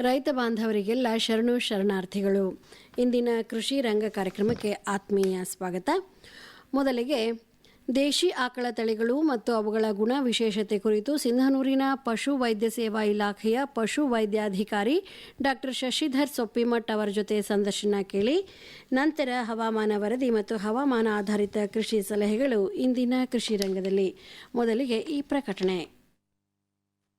ರೈತ ಬಾಂಧವರಿಗೆಲ್ಲ ಶರಣು ಶರಣಾರ್ಥಿಗಳು. ಇಂದಿನ ಕೃಷಿ ರಂಗ ಕಾರ್ಯಕ್ರಮಕ್ಕೆ ಆತ್ಮೀಯ ಸ್ವಾಗತ. ಮೊದಲಿಗೆ ದೇಶಿ ಆಕಳ ತಳಿಗಳು ಮತ್ತು ಅವುಗಳ ಗುಣ ವಿಶೇಷತೆ ಕುರಿತು ಸಿಂಧನೂರಿನ ಪಶು ವೈದ್ಯ ಸೇವಾ ಇಲಾಖೆಯ ಪಶು ವೈದ್ಯಾಧಿಕಾರಿ ಡಾಕ್ಟರ್ ಶಶಿಧರ್ ಸೊಪ್ಪಿಮಠ್ ಅವರ ಜೊತೆ ಸಂದರ್ಶನ ಕೇಳಿ, ನಂತರ ಹವಾಮಾನ ವರದಿ ಮತ್ತು ಹವಾಮಾನ ಆಧಾರಿತ ಕೃಷಿ ಸಲಹೆಗಳು ಇಂದಿನ ಕೃಷಿ ರಂಗದಲ್ಲಿ. ಮೊದಲಿಗೆ ಈ ಪ್ರಕಟಣೆ.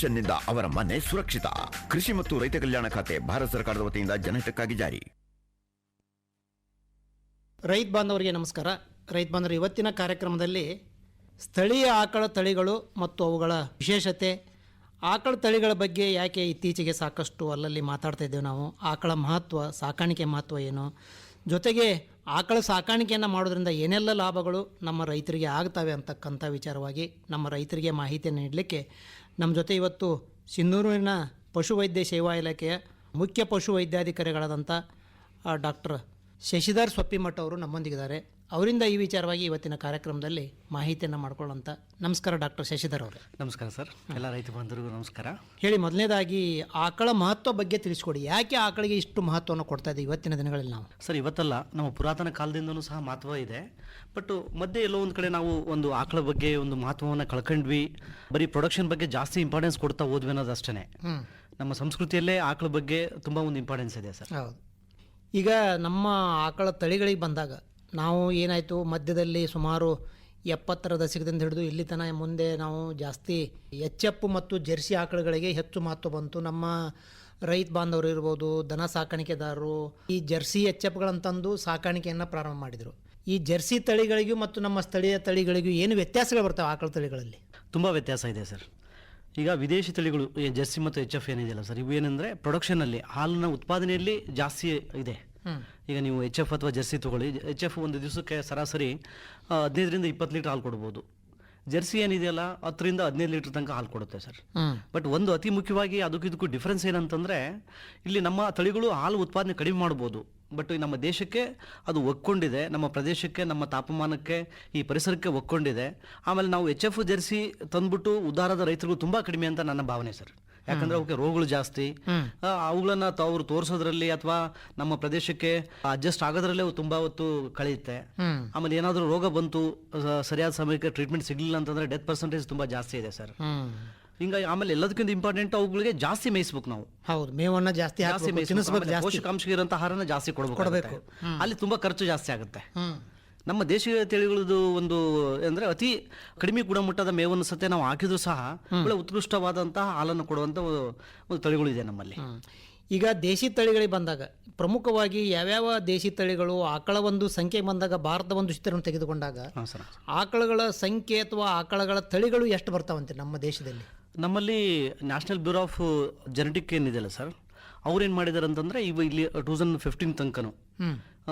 ಪೆನ್ಷನ್ನಿಂದ ಅವರ ಮನೆ ಸುರಕ್ಷಿತ. ಕೃಷಿ ಮತ್ತು ರೈತ ಕಲ್ಯಾಣ ಖಾತೆ ಭಾರತ ಸರ್ಕಾರದ ವತಿಯಿಂದ ಜನಹಿತಕ್ಕಾಗಿ ಜಾರಿ. ರೈತ ಬಾಂಧವರಿಗೆ ನಮಸ್ಕಾರ. ರೈತ ಬಾಂಧವರು ಇವತ್ತಿನ ಕಾರ್ಯಕ್ರಮದಲ್ಲಿ ಸ್ಥಳೀಯ ಆಕಳ ತಳಿಗಳು ಮತ್ತು ಅವುಗಳ ವಿಶೇಷತೆ, ಆಕಳ ತಳಿಗಳ ಬಗ್ಗೆ ಯಾಕೆ ಇತ್ತೀಚೆಗೆ ಸಾಕಷ್ಟು ಅಲ್ಲಲ್ಲಿ ಮಾತಾಡ್ತಾ ಇದ್ದೇವೆ ನಾವು? ಆಕಳ ಮಹತ್ವ, ಸಾಕಾಣಿಕೆ ಮಹತ್ವ ಏನು? ಜೊತೆಗೆ ಆಕಳ ಸಾಕಾಣಿಕೆಯನ್ನು ಮಾಡೋದ್ರಿಂದ ಏನೆಲ್ಲ ಲಾಭಗಳು ನಮ್ಮ ರೈತರಿಗೆ ಆಗ್ತವೆ ಅಂತಕ್ಕಂಥ ವಿಚಾರವಾಗಿ ನಮ್ಮ ರೈತರಿಗೆ ಮಾಹಿತಿಯನ್ನು ನೀಡಲಿಕ್ಕೆ ನಮ್ಮ ಜೊತೆ ಇವತ್ತು ಸಿಂಧೂರಿನ ಪಶುವೈದ್ಯ ಸೇವಾ ಇಲಾಖೆಯ ಮುಖ್ಯ ಪಶು ವೈದ್ಯಾಧಿಕಾರಿಗಳಾದಂಥ ಡಾಕ್ಟರ್ ಶಶಿಧರ್ ಸೊಪ್ಪಿಮಠ ಅವರು ನಮ್ಮೊಂದಿಗಿದ್ದಾರೆ. ಅವರಿಂದ ಈ ವಿಚಾರವಾಗಿ ಇವತ್ತಿನ ಕಾರ್ಯಕ್ರಮದಲ್ಲಿ ಮಾಹಿತಿಯನ್ನು ಮಾಡ್ಕೊಳ್ಳೋಂಥ ನಮಸ್ಕಾರ ಡಾಕ್ಟರ್ ಶಶಿಧರ್ ಅವರು. ನಮಸ್ಕಾರ ಸರ್. ಎಲ್ಲ ರೈತ ಬಂಧುರಿಗೂ ನಮಸ್ಕಾರ. ಹೇಳಿ ಮೊದಲನೇದಾಗಿ ಆಕಳ ಮಹತ್ವ ಬಗ್ಗೆ ತಿಳಿಸ್ಕೊಡಿ. ಯಾಕೆ ಆಕಳಿಗೆ ಇಷ್ಟು ಮಹತ್ವವನ್ನು ಕೊಡ್ತಾ ಇದೆ ಇವತ್ತಿನ ದಿನಗಳಲ್ಲಿ ನಾವು? ಸರ್ ಇವತ್ತಲ್ಲ ನಮ್ಮ ಪುರಾತನ ಕಾಲದಿಂದಲೂ ಸಹ ಮಹತ್ವ ಇದೆ. ಬಟ್ ಮಧ್ಯೆ ಎಲ್ಲೋ ಒಂದು ಕಡೆ ನಾವು ಒಂದು ಆಕಳ ಬಗ್ಗೆ ಒಂದು ಮಹತ್ವವನ್ನು ಕಳ್ಕೊಂಡ್ವಿ. ಬರೀ ಪ್ರೊಡಕ್ಷನ್ ಬಗ್ಗೆ ಜಾಸ್ತಿ ಇಂಪಾರ್ಟೆನ್ಸ್ ಕೊಡ್ತಾ ಹೋದ್ವಿ ಅನ್ನೋದು ಅಷ್ಟೇ ನಮ್ಮ ಸಂಸ್ಕೃತಿಯಲ್ಲೇ ಆಕಳ ಬಗ್ಗೆ ತುಂಬ ಒಂದು ಇಂಪಾರ್ಟೆನ್ಸ್ ಇದೆ ಸರ್. ಹೌದು. ಈಗ ನಮ್ಮ ಆಕಳ ತಳಿಗಳಿಗೆ ಬಂದಾಗ ನಾವು ಏನಾಯಿತು? ಮಧ್ಯದಲ್ಲಿ ಸುಮಾರು ಎಪ್ಪತ್ತರ ದಶಕದಿಂದ ಹಿಡಿದು ಇಲ್ಲಿ ತನಕ ಮುಂದೆ ನಾವು ಜಾಸ್ತಿ ಎಚ್ ಎಪ್ ಮತ್ತು ಜೆರ್ಸಿ ಆಕಳುಗಳಿಗೆ ಹೆಚ್ಚು ಮಹತ್ವ ಬಂತು. ನಮ್ಮ ರೈತ ಬಾಂಧವರು ಇರ್ಬೋದು, ದನ ಸಾಕಾಣಿಕೆದಾರರು ಈ ಜೆರ್ಸಿ ಎಚ್ ತಂದು ಸಾಕಾಣಿಕೆಯನ್ನು ಪ್ರಾರಂಭ ಮಾಡಿದರು. ಈ ಜೆರ್ಸಿ ತಳಿಗಳಿಗೂ ಮತ್ತು ನಮ್ಮ ಸ್ಥಳೀಯ ತಳಿಗಳಿಗೂ ಏನು ವ್ಯತ್ಯಾಸಗಳು ಬರ್ತವೆ ಆಕಳ ತಳಿಗಳಲ್ಲಿ? ತುಂಬ ವ್ಯತ್ಯಾಸ ಇದೆ ಸರ್. ಈಗ ವಿದೇಶಿ ತಳಿಗಳು ಜರ್ಸಿ ಮತ್ತು ಎಚ್ ಎಫ್ ಏನಿದೆಯಲ್ಲ ಸರ್, ಇವು ಏನಂದರೆ ಪ್ರೊಡಕ್ಷನಲ್ಲಿ ಹಾಲಿನ ಉತ್ಪಾದನೆಯಲ್ಲಿ ಜಾಸ್ತಿ ಇದೆ. ಈಗ ನೀವು ಎಚ್ ಎಫ್ ಅಥವಾ ಜರ್ಸಿ ತಗೊಳ್ಳಿ. ಎಚ್ ಎಫ್ ಒಂದು ದಿವಸಕ್ಕೆ ಸರಾಸರಿ ಹದಿನೈದರಿಂದ ಇಪ್ಪತ್ತು ಲೀಟರ್ ಹಾಲು ಕೊಡ್ಬೋದು. ಜರ್ಸಿ ಏನಿದೆಯಲ್ಲ ಹತ್ತರಿಂದ ಹದಿನೈದು ಲೀಟರ್ ತನಕ ಹಾಲು ಕೊಡುತ್ತೆ ಸರ್. ಬಟ್ ಒಂದು ಅತಿ ಮುಖ್ಯವಾಗಿ ಅದಕ್ಕಿದಕ್ಕೂ ಡಿಫ್ರೆನ್ಸ್ ಏನಂತಂದರೆ ಇಲ್ಲಿ ನಮ್ಮ ತಳಿಗಳು ಹಾಲು ಉತ್ಪಾದನೆ ಕಡಿಮೆ ಮಾಡ್ಬೋದು. ಬಟ್ ನಮ್ಮ ದೇಶಕ್ಕೆ ಅದು ಒಕ್ಕೊಂಡಿದೆ. ನಮ್ಮ ಪ್ರದೇಶಕ್ಕೆ ನಮ್ಮ ತಾಪಮಾನಕ್ಕೆ ಈ ಪರಿಸರಕ್ಕೆ ಒಕ್ಕೊಂಡಿದೆ. ಆಮೇಲೆ ನಾವು ಎಚ್ ಎಫ್ ಜರ್ಸಿ ತಂದ್ಬಿಟ್ಟು ಉದ್ದಾರದ ರೈತರಿಗೂ ತುಂಬ ಕಡಿಮೆ ಅಂತ ನನ್ನ ಭಾವನೆ ಸರ್. ಯಾಕಂದ್ರೆ ಅವಕ್ಕೆ ರೋಗಗಳು ಜಾಸ್ತಿ. ಅವುಗಳನ್ನ ತಾವ್ರು ಅವ್ರು ತೋರಿಸೋದ್ರಲ್ಲಿ ಅಥವಾ ನಮ್ಮ ಪ್ರದೇಶಕ್ಕೆ ಅಡ್ಜಸ್ಟ್ ಆಗೋದ್ರಲ್ಲೇ ತುಂಬಾ ಹೊತ್ತು ಕಳೆಯುತ್ತೆ. ಆಮೇಲೆ ಏನಾದರೂ ರೋಗ ಬಂತು ಸರಿಯಾದ ಸಮಯಕ್ಕೆ ಟ್ರೀಟ್ಮೆಂಟ್ ಸಿಗ್ಲಿಲ್ಲ ಅಂತಂದ್ರೆ ಡೆತ್ ಪರ್ಸೆಂಟೇಜ್ ತುಂಬಾ ಜಾಸ್ತಿ ಇದೆ ಸರ್. ಹಿಂಗಾಗಿ ಆಮೇಲೆ ಎಲ್ಲದಕ್ಕಿಂತ ಇಂಪಾರ್ಟೆಂಟ್ ಅವುಗಳಿಗೆ ಜಾಸ್ತಿ ಮೇಯಿಸ್ಬೇಕು ನಾವು. ಹೌದು ಮೇವನ್ನ ಜಾಸ್ತಿ ಜಾಸ್ತಿ ಪೋಷಕಾಂಶ ಇರೋಂಥ ಆಹಾರನ ಜಾಸ್ತಿ ಕೊಡಬೇಕು ಅಲ್ಲಿ ತುಂಬಾ ಖರ್ಚು ಜಾಸ್ತಿ ಆಗುತ್ತೆ. ನಮ್ಮ ದೇಶೀಯ ತಳಿಗಳದ್ದು ಒಂದು ಅಂದರೆ ಅತಿ ಕಡಿಮೆ ಗುಣಮಟ್ಟದ ಮೇವನ್ನು ಸತೆ ನಾವು ಹಾಕಿದ್ರು ಸಹ ಒಳ್ಳೆ ಉತ್ಕೃಷ್ಟವಾದಂತಹ ಹಾಲನ್ನು ಕೊಡುವಂಥ ಒಂದು ತಳಿಗಳು ಇದೆ ನಮ್ಮಲ್ಲಿ. ಈಗ ದೇಶಿ ತಳಿಗಳಿಗೆ ಬಂದಾಗ ಪ್ರಮುಖವಾಗಿ ಯಾವ್ಯಾವ ದೇಶಿ ತಳಿಗಳು ಆಕಳ ಒಂದು ಸಂಖ್ಯೆ ಬಂದಾಗ ಭಾರತ ಒಂದು ಚಿತ್ರವನ್ನು ತೆಗೆದುಕೊಂಡಾಗ ಆಕಳಗಳ ಸಂಖ್ಯೆ ಅಥವಾ ಆಕಳಗಳ ತಳಿಗಳು ಎಷ್ಟು ಬರ್ತಾವಂತೆ ನಮ್ಮ ದೇಶದಲ್ಲಿ? ನಮ್ಮಲ್ಲಿ ನ್ಯಾಷನಲ್ ಬ್ಯೂರೋ ಆಫ್ ಜೆನೆಟಿಕ್ ಏನಿದೆಯಲ್ಲ ಸರ್ ಅವ್ರೇನು ಏನು ಮಾಡಿದ್ದಾರೆ ಅಂತಂದರೆ ಇವ ಇಲ್ಲಿ ಟೂ ತೌಸಂಡ್ ಫಿಫ್ಟೀನ್ ತನಕನು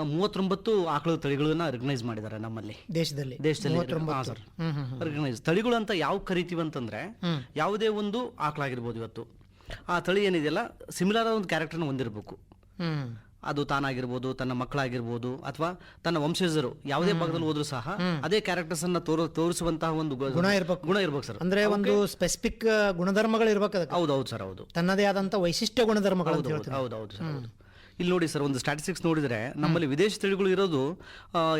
ಮೂವತ್ತೊಂಬತ್ತು ಆಕಳ ತಳಿಗಳನ್ನ ರೆಕಗ್ನೈಸ್ ಮಾಡಿದ್ದಾರೆ ನಮ್ಮಲ್ಲಿ. ದೇಶದಲ್ಲಿ. ದೇಶದಲ್ಲಿ ಹಾಂ ಸರ್. ರೆಕಗ್ನೈಸ್ ತಳಿಗಳು ಅಂತ ಯಾವ ಕರಿತೀವಿ ಅಂತಂದ್ರೆ ಯಾವುದೇ ಒಂದು ಆಕಳಾಗಿರ್ಬೋದು ಇವತ್ತು. ಆ ತಳಿ ಏನಿದೆಯಲ್ಲ ಸಿಮಿಲರ್ ಆದ ಒಂದು ಕ್ಯಾರೆಕ್ಟರ್ನ ಹೊಂದಿರಬೇಕು. ಹ್ಮ್. ಅದು ತಾನಾಗಿರ್ಬೋದು ತನ್ನ ಮಕ್ಕಳಾಗಿರ್ಬೋದು ಅಥವಾ ತನ್ನ ವಂಶಜರು ಯಾವುದೇ ಭಾಗದಲ್ಲಿ ಹೋದ್ರು ಸಹ ಅದೇ ಕ್ಯಾರೆಕ್ಟರ್ಸ್ ಅನ್ನ ತೋರ ತೋರಿಸುವಂತಹ ಒಂದು ಗು- ಗುಣ ಇರ್ಬೇಕು. ಗುಣ ಇರ್ಬೇಕು ಸರ್. ಅಂದ್ರೆ ಒಂದು ಸ್ಪೆಸಿಫಿಕ್ ಗುಣಧರ್ಮಗಳು ಇರ್ಬೇಕು ಅದಕ್ಕೆ. ಹೌದು ಹೌದು ಸರ್ ಹೌದು. ತನ್ನದೇ ಆದಂತ ವೈಶಿಷ್ಟ್ಯ ಗುಣಧರ್ಮಗಳು ಅಂತ ಹೌದು ಹೇಳ್ತೀವಿ ಹೌದು ಹೌದು. ಸರ್ ಹೌದು ಇಲ್ಲಿ ನೋಡಿ ಸರ್ ಒಂದು ಸ್ಟಾಟಿಸ್ಟಿಕ್ಸ್ ನೋಡಿದ್ರೆ ನಮ್ಮಲ್ಲಿ ವಿದೇಶಿ ತಳಿಗಳು ಇರೋದು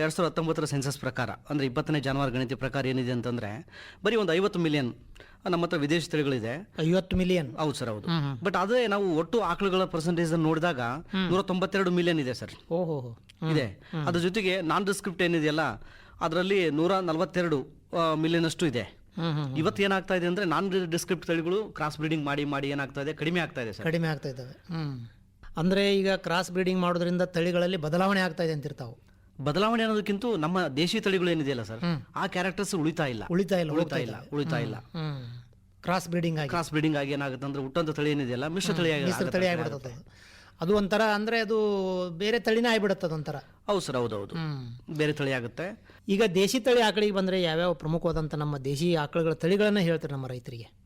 ಎರಡು ಸಾವಿರದ ಹತ್ತೊಂಬತ್ತರ ಸೆನ್ಸಸ್ ಪ್ರಕಾರ. ಅಂದ್ರೆ ಇಪ್ಪತ್ತನೇ ಜಾನುವಾರು ಗಣಿತ ಪ್ರಕಾರ ಏನಿದೆ ಅಂತಂದರೆ ಬರೀ ಒಂದು ಐವತ್ತು ಮಿಲಿಯನ್ ನಮ್ಮ ಹತ್ರ ವಿದೇಶಿ ತಳಿಗಳಿದೆ ಐವತ್ತು ಮಿಲಿಯನ್ ಹೌದು ಸರ್ ಹೌದು. ಬಟ್ ಅದೇ ನಾವು ಒಟ್ಟು ಆಕಳುಗಳ ಪರ್ಸೆಂಟೇಜ್ ನೋಡಿದಾಗ ನೂರ ತೊಂಬತ್ತೆರಡು ಮಿಲಿಯನ್ ಇದೆ ಸರ್. ಓಹೋ ಇದೆ. ಅದ್ರ ಜೊತೆಗೆ ನಾನ್ ಡಿಸ್ಕ್ರಿಪ್ಟ್ ಏನಿದೆಯಲ್ಲ ಅದರಲ್ಲಿ ನೂರ ನಲವತ್ತೆರಡು ಮಿಲಿಯನ್ ಅಷ್ಟು ಇದೆ. ಇವತ್ತು ಏನಾಗ್ತಾ ಇದೆ ಅಂದ್ರೆ ನಾನ್ ಡಿಸ್ಕ್ರಿಪ್ಟ್ ತಳಿಗಳು ಕ್ರಾಸ್ ಬ್ರೀಡಿಂಗ್ ಮಾಡಿ ಮಾಡಿ ಏನಾಗ್ತಾ ಇದೆ ಕಡಿಮೆ ಆಗ್ತಾ ಇದೆ ಸರ್. ಕಡಿಮೆ ಆಗ್ತಾ ಇದ್ದಾವೆ. ಹ್ಮ್. ಅಂದ್ರೆ ಈಗ ಕ್ರಾಸ್ ಬ್ರೀಡಿಂಗ್ ಮಾಡೋದ್ರಿಂದ ತಳಿಗಳಲ್ಲಿ ಬದಲಾವಣೆ ಆಗ್ತಾ ಇದೆ ಅಂತಿರ್ತಾವೆ. ಬದಲಾವಣೆ ಅನ್ನೋದಕ್ಕಿಂತ ನಮ್ಮ ದೇಶಿ ತಳಿಗಳು ಏನಿದೆಯಲ್ಲ ಸರ್ ಆ ಕ್ಯಾರೆಕ್ಟರ್ಸ್ ಉಳಿತಾ ಇಲ್ಲ. ಉಳಿತಾ ಇಲ್ಲ ಉಳಿತಾ ಇಲ್ಲ ಉಳಿತಾ ಇಲ್ಲ. ಕ್ರಾಸ್ ಬ್ರೀಡಿಂಗ್ ಆಗಿ. ಕ್ರಾಸ್ ಬ್ರೀಡಿಂಗ್ ಆಗಿ ಏನಾಗುತ್ತೆ ಅಂದ್ರೆ ಹುಟ್ಟಂತ ತಳಿ ಏನಿದೆಯಲ್ಲ ಮಿಶ್ರ ತಳಿ ಆಗಿ ಮಿಶ್ರ ತಳಿ ಆಗಿಬಿಡುತ್ತೆ ಅದು. ಅದು ಒಂಥರ ಅಂದ್ರೆ ಅದು ಬೇರೆ ತಳಿನೇ ಆಗಿಬಿಡುತ್ತೆ ಅದೊಂಥರ. ಹೌದು ಸರ್ ಹೌದು ಹೌದು. ಬೇರೆ ತಳಿ ಆಗುತ್ತೆ. ಈಗ ದೇಶಿ ತಳಿ ಆಕಳಿಗೆ ಬಂದ್ರೆ ಯಾವ್ಯಾವ ಪ್ರಮುಖವಾದಂಥ ನಮ್ಮ ದೇಶಿ ಆಕಳುಗಳ ತಳಿಗಳನ್ನ ಹೇಳ್ತಾರೆ ನಮ್ಮ ರೈತರಿಗೆ?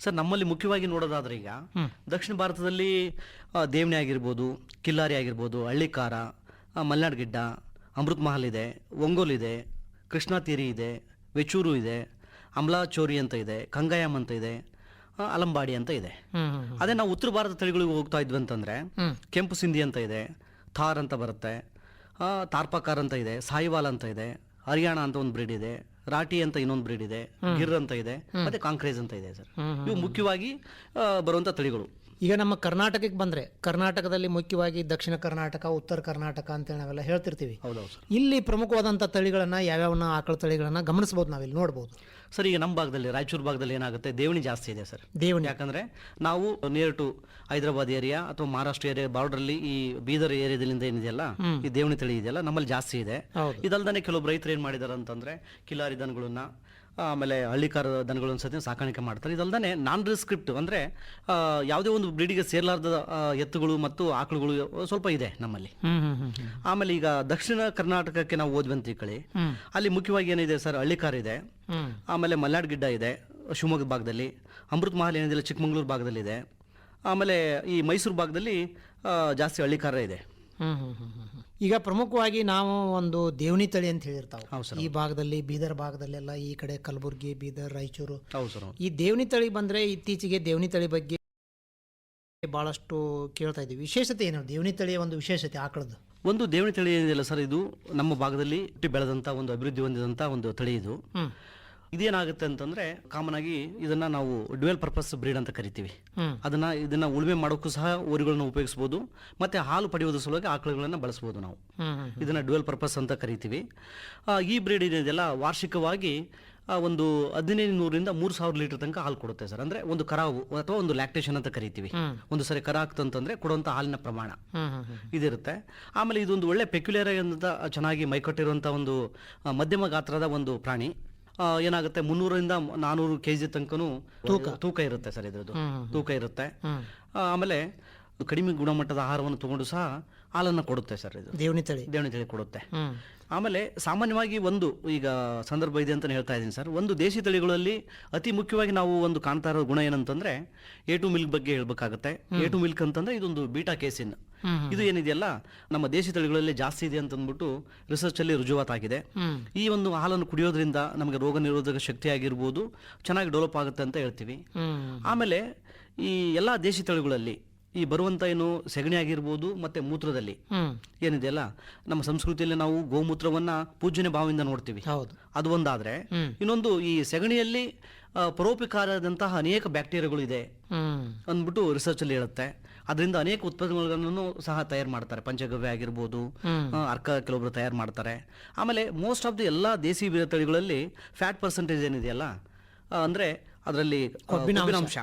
ಸರ್ ನಮ್ಮಲ್ಲಿ ಮುಖ್ಯವಾಗಿ ನೋಡೋದಾದ್ರೆ ಈಗ ದಕ್ಷಿಣ ಭಾರತದಲ್ಲಿ ದೇವಣಿ ಆಗಿರ್ಬೋದು ಕಿಲ್ಲಾರಿ ಆಗಿರ್ಬೋದು ಹಳ್ಳಿಕಾರ ಮಲ್ನಾಡ್ ಮಲೆನಾಡ್ ಗಿಡ್ಡ ಅಮೃತ್ ಮಹಲ್ ಇದೆ ಒಂಗೋಲ್ ಇದೆ ಕೃಷ್ಣಾ ತೀರಿ ಇದೆ ವೆಚೂರು ಇದೆ ಅಮ್ಲಾ ಚೋರಿ ಅಂತ ಇದೆ ಕಂಗಾಯಂ ಅಂತ ಇದೆ ಅಲಂಬಾಡಿ ಅಂತ ಇದೆ. ಅದೇ ನಾವು ಉತ್ತರ ಭಾರತ ತಳಿಗಳಿಗೆ ಹೋಗ್ತಾ ಇದ್ವಿ ಅಂತಂದ್ರೆ ಕೆಂಪು ಸಿಂಧಿ ಅಂತ ಇದೆ ಥಾರ್ ಅಂತ ಬರುತ್ತೆ ತಾರ್ಪಕಾರ್ ಅಂತ ಇದೆ ಸಾಯಿವಾಲ್ ಅಂತ ಇದೆ ಹರಿಯಾಣ ಅಂತ ಒಂದು ಬ್ರೀಡ್ ಇದೆ ರಾಟಿ ಅಂತ ಇನ್ನೊಂದು ಬ್ರೀಡ್ ಇದೆ ಗಿರ್ ಅಂತ ಇದೆ ಮತ್ತೆ ಕಾಂಕ್ರೇಜ್ ಅಂತ ಇದೆ ಸರ್. ಇವು ಮುಖ್ಯವಾಗಿ ಬರುವಂತ ತಳಿಗಳು. ಈಗ ನಮ್ಮ ಕರ್ನಾಟಕಕ್ಕೆ ಬಂದ್ರೆ ಕರ್ನಾಟಕದಲ್ಲಿ ಮುಖ್ಯವಾಗಿ ದಕ್ಷಿಣ ಕರ್ನಾಟಕ ಉತ್ತರ ಕರ್ನಾಟಕ ಅಂತ ನಾವೆಲ್ಲ ಹೇಳ್ತಿರ್ತೀವಿ. ಇಲ್ಲಿ ಪ್ರಮುಖವಾದಂತ ತಳಿಗಳನ್ನ ಯಾವ್ಯಾವ ಆಕಳ ತಳಿಗಳನ್ನ ಗಮನಿಸಬಹುದು ನಾವಿಲ್ಲಿ ನೋಡ್ಬೋದು. ಸರ್ ಈಗ ನಮ್ಮ ಭಾಗದಲ್ಲಿ ರಾಯಚೂರು ಭಾಗದಲ್ಲಿ ಏನಾಗುತ್ತೆ? ದೇವಣಿ ಜಾಸ್ತಿ ಇದೆ ಸರ್. ದೇವಣಿ. ಯಾಕಂದ್ರೆ ನಾವು ನಿಯರ್ ಟು ಹೈದರಾಬಾದ್ ಏರಿಯಾ ಅಥವಾ ಮಹಾರಾಷ್ಟ್ರ ಏರಿಯಾ ಬಾರ್ಡರ್ಲಿ ಈ ಬೀದರ್ ಏರಿಯಾದಲ್ಲಿಂದ ಏನಿದೆಯಲ್ಲ ಈ ದೇವಣಿ ತಳಿ ಇದೆಯಲ್ಲ ನಮ್ಮಲ್ಲಿ ಜಾಸ್ತಿ ಇದೆ. ಇದಲ್ದನೆ ಇದಲ್ದೇ ಕೆಲವೊಬ್ಬ ರೈತರು ಏನು ಮಾಡಿದ್ದಾರೆ ಅಂತಂದ್ರೆ ಕಿಲಾರಿ ದನಗಳನ್ನ ಆಮೇಲೆ ಹಳ್ಳಿಕಾರ ದನಗಳನ್ನು ಸತಿ ಸಾಕಾಣಿಕೆ ಮಾಡ್ತಾರೆ. ಇದಲ್ದೇ ನಾನ್ ರಿಸ್ಕ್ರಿಪ್ಟ್ ಅಂದರೆ ಯಾವುದೇ ಒಂದು ಬ್ರೀಡಿಗೆ ಸೇರ್ಲಾರ್ದ ಎತ್ತುಗಳು ಮತ್ತು ಆಕಳುಗಳು ಸ್ವಲ್ಪ ಇದೆ ನಮ್ಮಲ್ಲಿ. ಆಮೇಲೆ ಈಗ ದಕ್ಷಿಣ ಕರ್ನಾಟಕಕ್ಕೆ ನಾವು ಹೋದ್ವಿ ಅಂತ ತಿಳ್ಕೊಳ್ಳಿ ಅಲ್ಲಿ ಮುಖ್ಯವಾಗಿ ಏನಿದೆ ಸರ್ ಹಳ್ಳಿಕಾರ ಇದೆ. ಆಮೇಲೆ ಮಲ್ನಾಡ್ ಗಿಡ್ಡ ಇದೆ ಶಿವಮೊಗ್ಗ ಭಾಗದಲ್ಲಿ ಅಮೃತ್ ಮಹಲ್ ಏನಿದೆ ಚಿಕ್ಕಮಂಗ್ಳೂರು ಭಾಗದಲ್ಲಿ ಇದೆ. ಆಮೇಲೆ ಈ ಮೈಸೂರು ಭಾಗದಲ್ಲಿ ಜಾಸ್ತಿ ಹಳ್ಳಿಕಾರ ಇದೆ. ಈಗ ಪ್ರಮುಖವಾಗಿ ನಾವು ಒಂದು ದೇವನಿ ತಳಿ ಅಂತ ಹೇಳಿರ್ತಾವೆ. ಈ ಭಾಗದಲ್ಲಿ ಬೀದರ್ ಭಾಗದಲ್ಲೆಲ್ಲ ಈ ಕಡೆ ಕಲಬುರ್ಗಿ ಬೀದರ್ ರಾಯಚೂರು. ಈ ದೇವನಿ ತಳಿ ಬಂದ್ರೆ ಇತ್ತೀಚೆಗೆ ದೇವನಿ ತಳಿ ಬಗ್ಗೆ ಬಹಳಷ್ಟು ಕೇಳ್ತಾ ಇದ್ದೀವಿ ವಿಶೇಷತೆ ಏನು? ದೇವನಿ ತಳಿಯ ಒಂದು ವಿಶೇಷತೆ ಆಕಳದ್ದು. ಒಂದು ದೇವನಿ ತಳಿ ಏನಿದೆಯಲ್ಲ ಸರ್ ಇದು ನಮ್ಮ ಭಾಗದಲ್ಲಿ ಬೆಳೆದಂತ ಒಂದು ಅಭಿವೃದ್ಧಿ ಹೊಂದಿದಂತ ಒಂದು ತಳಿ ಇದು. ಇದೇನಾಗುತ್ತೆ ಅಂತಂದ್ರೆ ಕಾಮನ್ ಆಗಿ ಇದನ್ನ ನಾವು ಡ್ಯುವೆಲ್ ಪರ್ಪಸ್ ಬ್ರೀಡ್ ಅಂತ ಕರಿತೀವಿ. ಅದನ್ನ ಇದನ್ನ ಉಳುಮೆ ಮಾಡೋಕ್ಕೂ ಸಹ ಊರುಗಳನ್ನ ಉಪಯೋಗಿಸಬಹುದು ಮತ್ತೆ ಹಾಲು ಪಡೆಯುವುದರ ಸಲುವಾಗಿ ಆಕಳುಗಳನ್ನ ಬಳಸಬಹುದು ನಾವು. ಇದನ್ನ ಡ್ಯುವೆಲ್ ಪರ್ಪಸ್ ಅಂತ ಕರಿತೀವಿ. ಈ ಬ್ರೀಡ್ ಏನಿದೆಯಲ್ಲ ವಾರ್ಷಿಕವಾಗಿ ಒಂದು ಹದಿನೈದು ನೂರಿಂದ ಮೂರು ಸಾವಿರ ಲೀಟರ್ ತನಕ ಹಾಲು ಕೊಡುತ್ತೆ ಸರ್. ಅಂದ್ರೆ ಒಂದು ಕರಾವು ಅಥವಾ ಒಂದು ಲ್ಯಾಕ್ಟೇಷನ್ ಅಂತ ಕರಿತೀವಿ. ಒಂದು ಸರಿ ಕರ ಆಗ್ತಂತಂದ್ರೆ ಕೊಡುವಂತ ಹಾಲಿನ ಪ್ರಮಾಣ. ಇದಿರುತ್ತೆ. ಆಮೇಲೆ ಇದೊಂದು ಒಳ್ಳೆ ಪೆಕ್ಯುಲರ್ ಚೆನ್ನಾಗಿ ಮೈಕೊಟ್ಟಿರುವಂಥ ಒಂದು ಮಧ್ಯಮ ಗಾತ್ರದ ಒಂದು ಪ್ರಾಣಿ. ಏನಾಗುತ್ತೆ? ಮುನ್ನೂರರಿಂದ ನಾನೂರು ಕೆ ಜಿ ತನಕನೂ ತೂಕ. ತೂಕ ಇರುತ್ತೆ ಸರ್ ಇದ್ರದ್ದು. ತೂಕ ಇರುತ್ತೆ. ಆಮೇಲೆ ಕಡಿಮೆ ಗುಣಮಟ್ಟದ ಆಹಾರವನ್ನು ತಗೊಂಡು ಸಹ ಹಾಲನ್ನು ಕೊಡುತ್ತೆ ಸರ್ ಇದು. ದೇವನಿ ತಳಿ. ದೇವನಿ ತಳಿ ಕೊಡುತ್ತೆ. ಆಮೇಲೆ ಸಾಮಾನ್ಯವಾಗಿ ಒಂದು ಈಗ ಸಂದರ್ಭ ಇದೆ ಅಂತ ಹೇಳ್ತಾ ಇದ್ದೀನಿ ಸರ್. ಒಂದು ದೇಶಿ ತಳಿಗಳಲ್ಲಿ ಅತಿ ಮುಖ್ಯವಾಗಿ ನಾವು ಒಂದು ಕಾಣ್ತಾ ಇರೋ ಗುಣ ಏನಂತಂದ್ರೆ ಎ ಟು ಮಿಲ್ಕ್ ಬಗ್ಗೆ ಹೇಳ್ಬೇಕಾಗುತ್ತೆ. ಎ ಟು ಮಿಲ್ಕ್ ಅಂತಂದ್ರೆ ಇದೊಂದು ಬೀಟಾ ಕೇಸಿನ್ ಇದು ಏನಿದೆಯಲ್ಲ ನಮ್ಮ ದೇಶಿ ತಳಿಗಳಲ್ಲಿ ಜಾಸ್ತಿ ಇದೆ ಅಂತ ಅಂದ್ಬಿಟ್ಟು ರಿಸರ್ಚ್ ಅಲ್ಲಿ ರುಜುವಾತಾಗಿದೆ. ಈ ಒಂದು ಹಾಲನ್ನು ಕುಡಿಯೋದ್ರಿಂದ ನಮಗೆ ರೋಗ ನಿರೋಧಕ ಶಕ್ತಿ ಆಗಿರ್ಬೋದು ಚೆನ್ನಾಗಿ ಡೆವಲಪ್ ಆಗುತ್ತೆ ಅಂತ ಹೇಳ್ತೀವಿ. ಆಮೇಲೆ ಈ ಎಲ್ಲಾ ದೇಶಿ ತಳಿಗಳಲ್ಲಿ ಈ ಬರುವಂತ ಏನು ಸೆಗಣಿ ಆಗಿರ್ಬೋದು ಮತ್ತೆ ಮೂತ್ರದಲ್ಲಿ ಏನಿದೆಯಲ್ಲ ನಮ್ಮ ಸಂಸ್ಕೃತಿಯಲ್ಲಿ ನಾವು ಗೋಮೂತ್ರವನ್ನ ಪೂಜನೆ ಭಾವದಿಂದ ನೋಡ್ತೀವಿ. ಹೌದು. ಅದು ಒಂದಾದ್ರೆ ಇನ್ನೊಂದು ಈ ಸೆಗಣಿಯಲ್ಲಿ ಪರೋಪಕಾರದಂತಹ ಅನೇಕ ಬ್ಯಾಕ್ಟೀರಿಯಾಗಳು ಇದೆ ಅಂದ್ಬಿಟ್ಟು ರಿಸರ್ಚ್ ಅಲ್ಲಿ ಹೇಳುತ್ತೆ. ಅದರಿಂದ ಅನೇಕ ಉತ್ಪನ್ನಗಳನ್ನು ಸಹ ತಯಾರು ಮಾಡ್ತಾರೆ. ಪಂಚಗವ್ಯ ಆಗಿರ್ಬೋದು ಅರ್ಕ ಕೆಲವೊಬ್ರು ತಯಾರು ಮಾಡ್ತಾರೆ. ಆಮೇಲೆ ಮೋಸ್ಟ್ ಆಫ್ ದಿ ಎಲ್ಲ ದೇಸಿ ತಳಿಗಳಲ್ಲಿ ಫ್ಯಾಟ್ ಪರ್ಸೆಂಟೇಜ್ ಏನಿದೆಯಲ್ಲ ಅಂದ್ರೆ ಅದರಲ್ಲಿ ಕೊಬ್ಬಿನಾಂಶ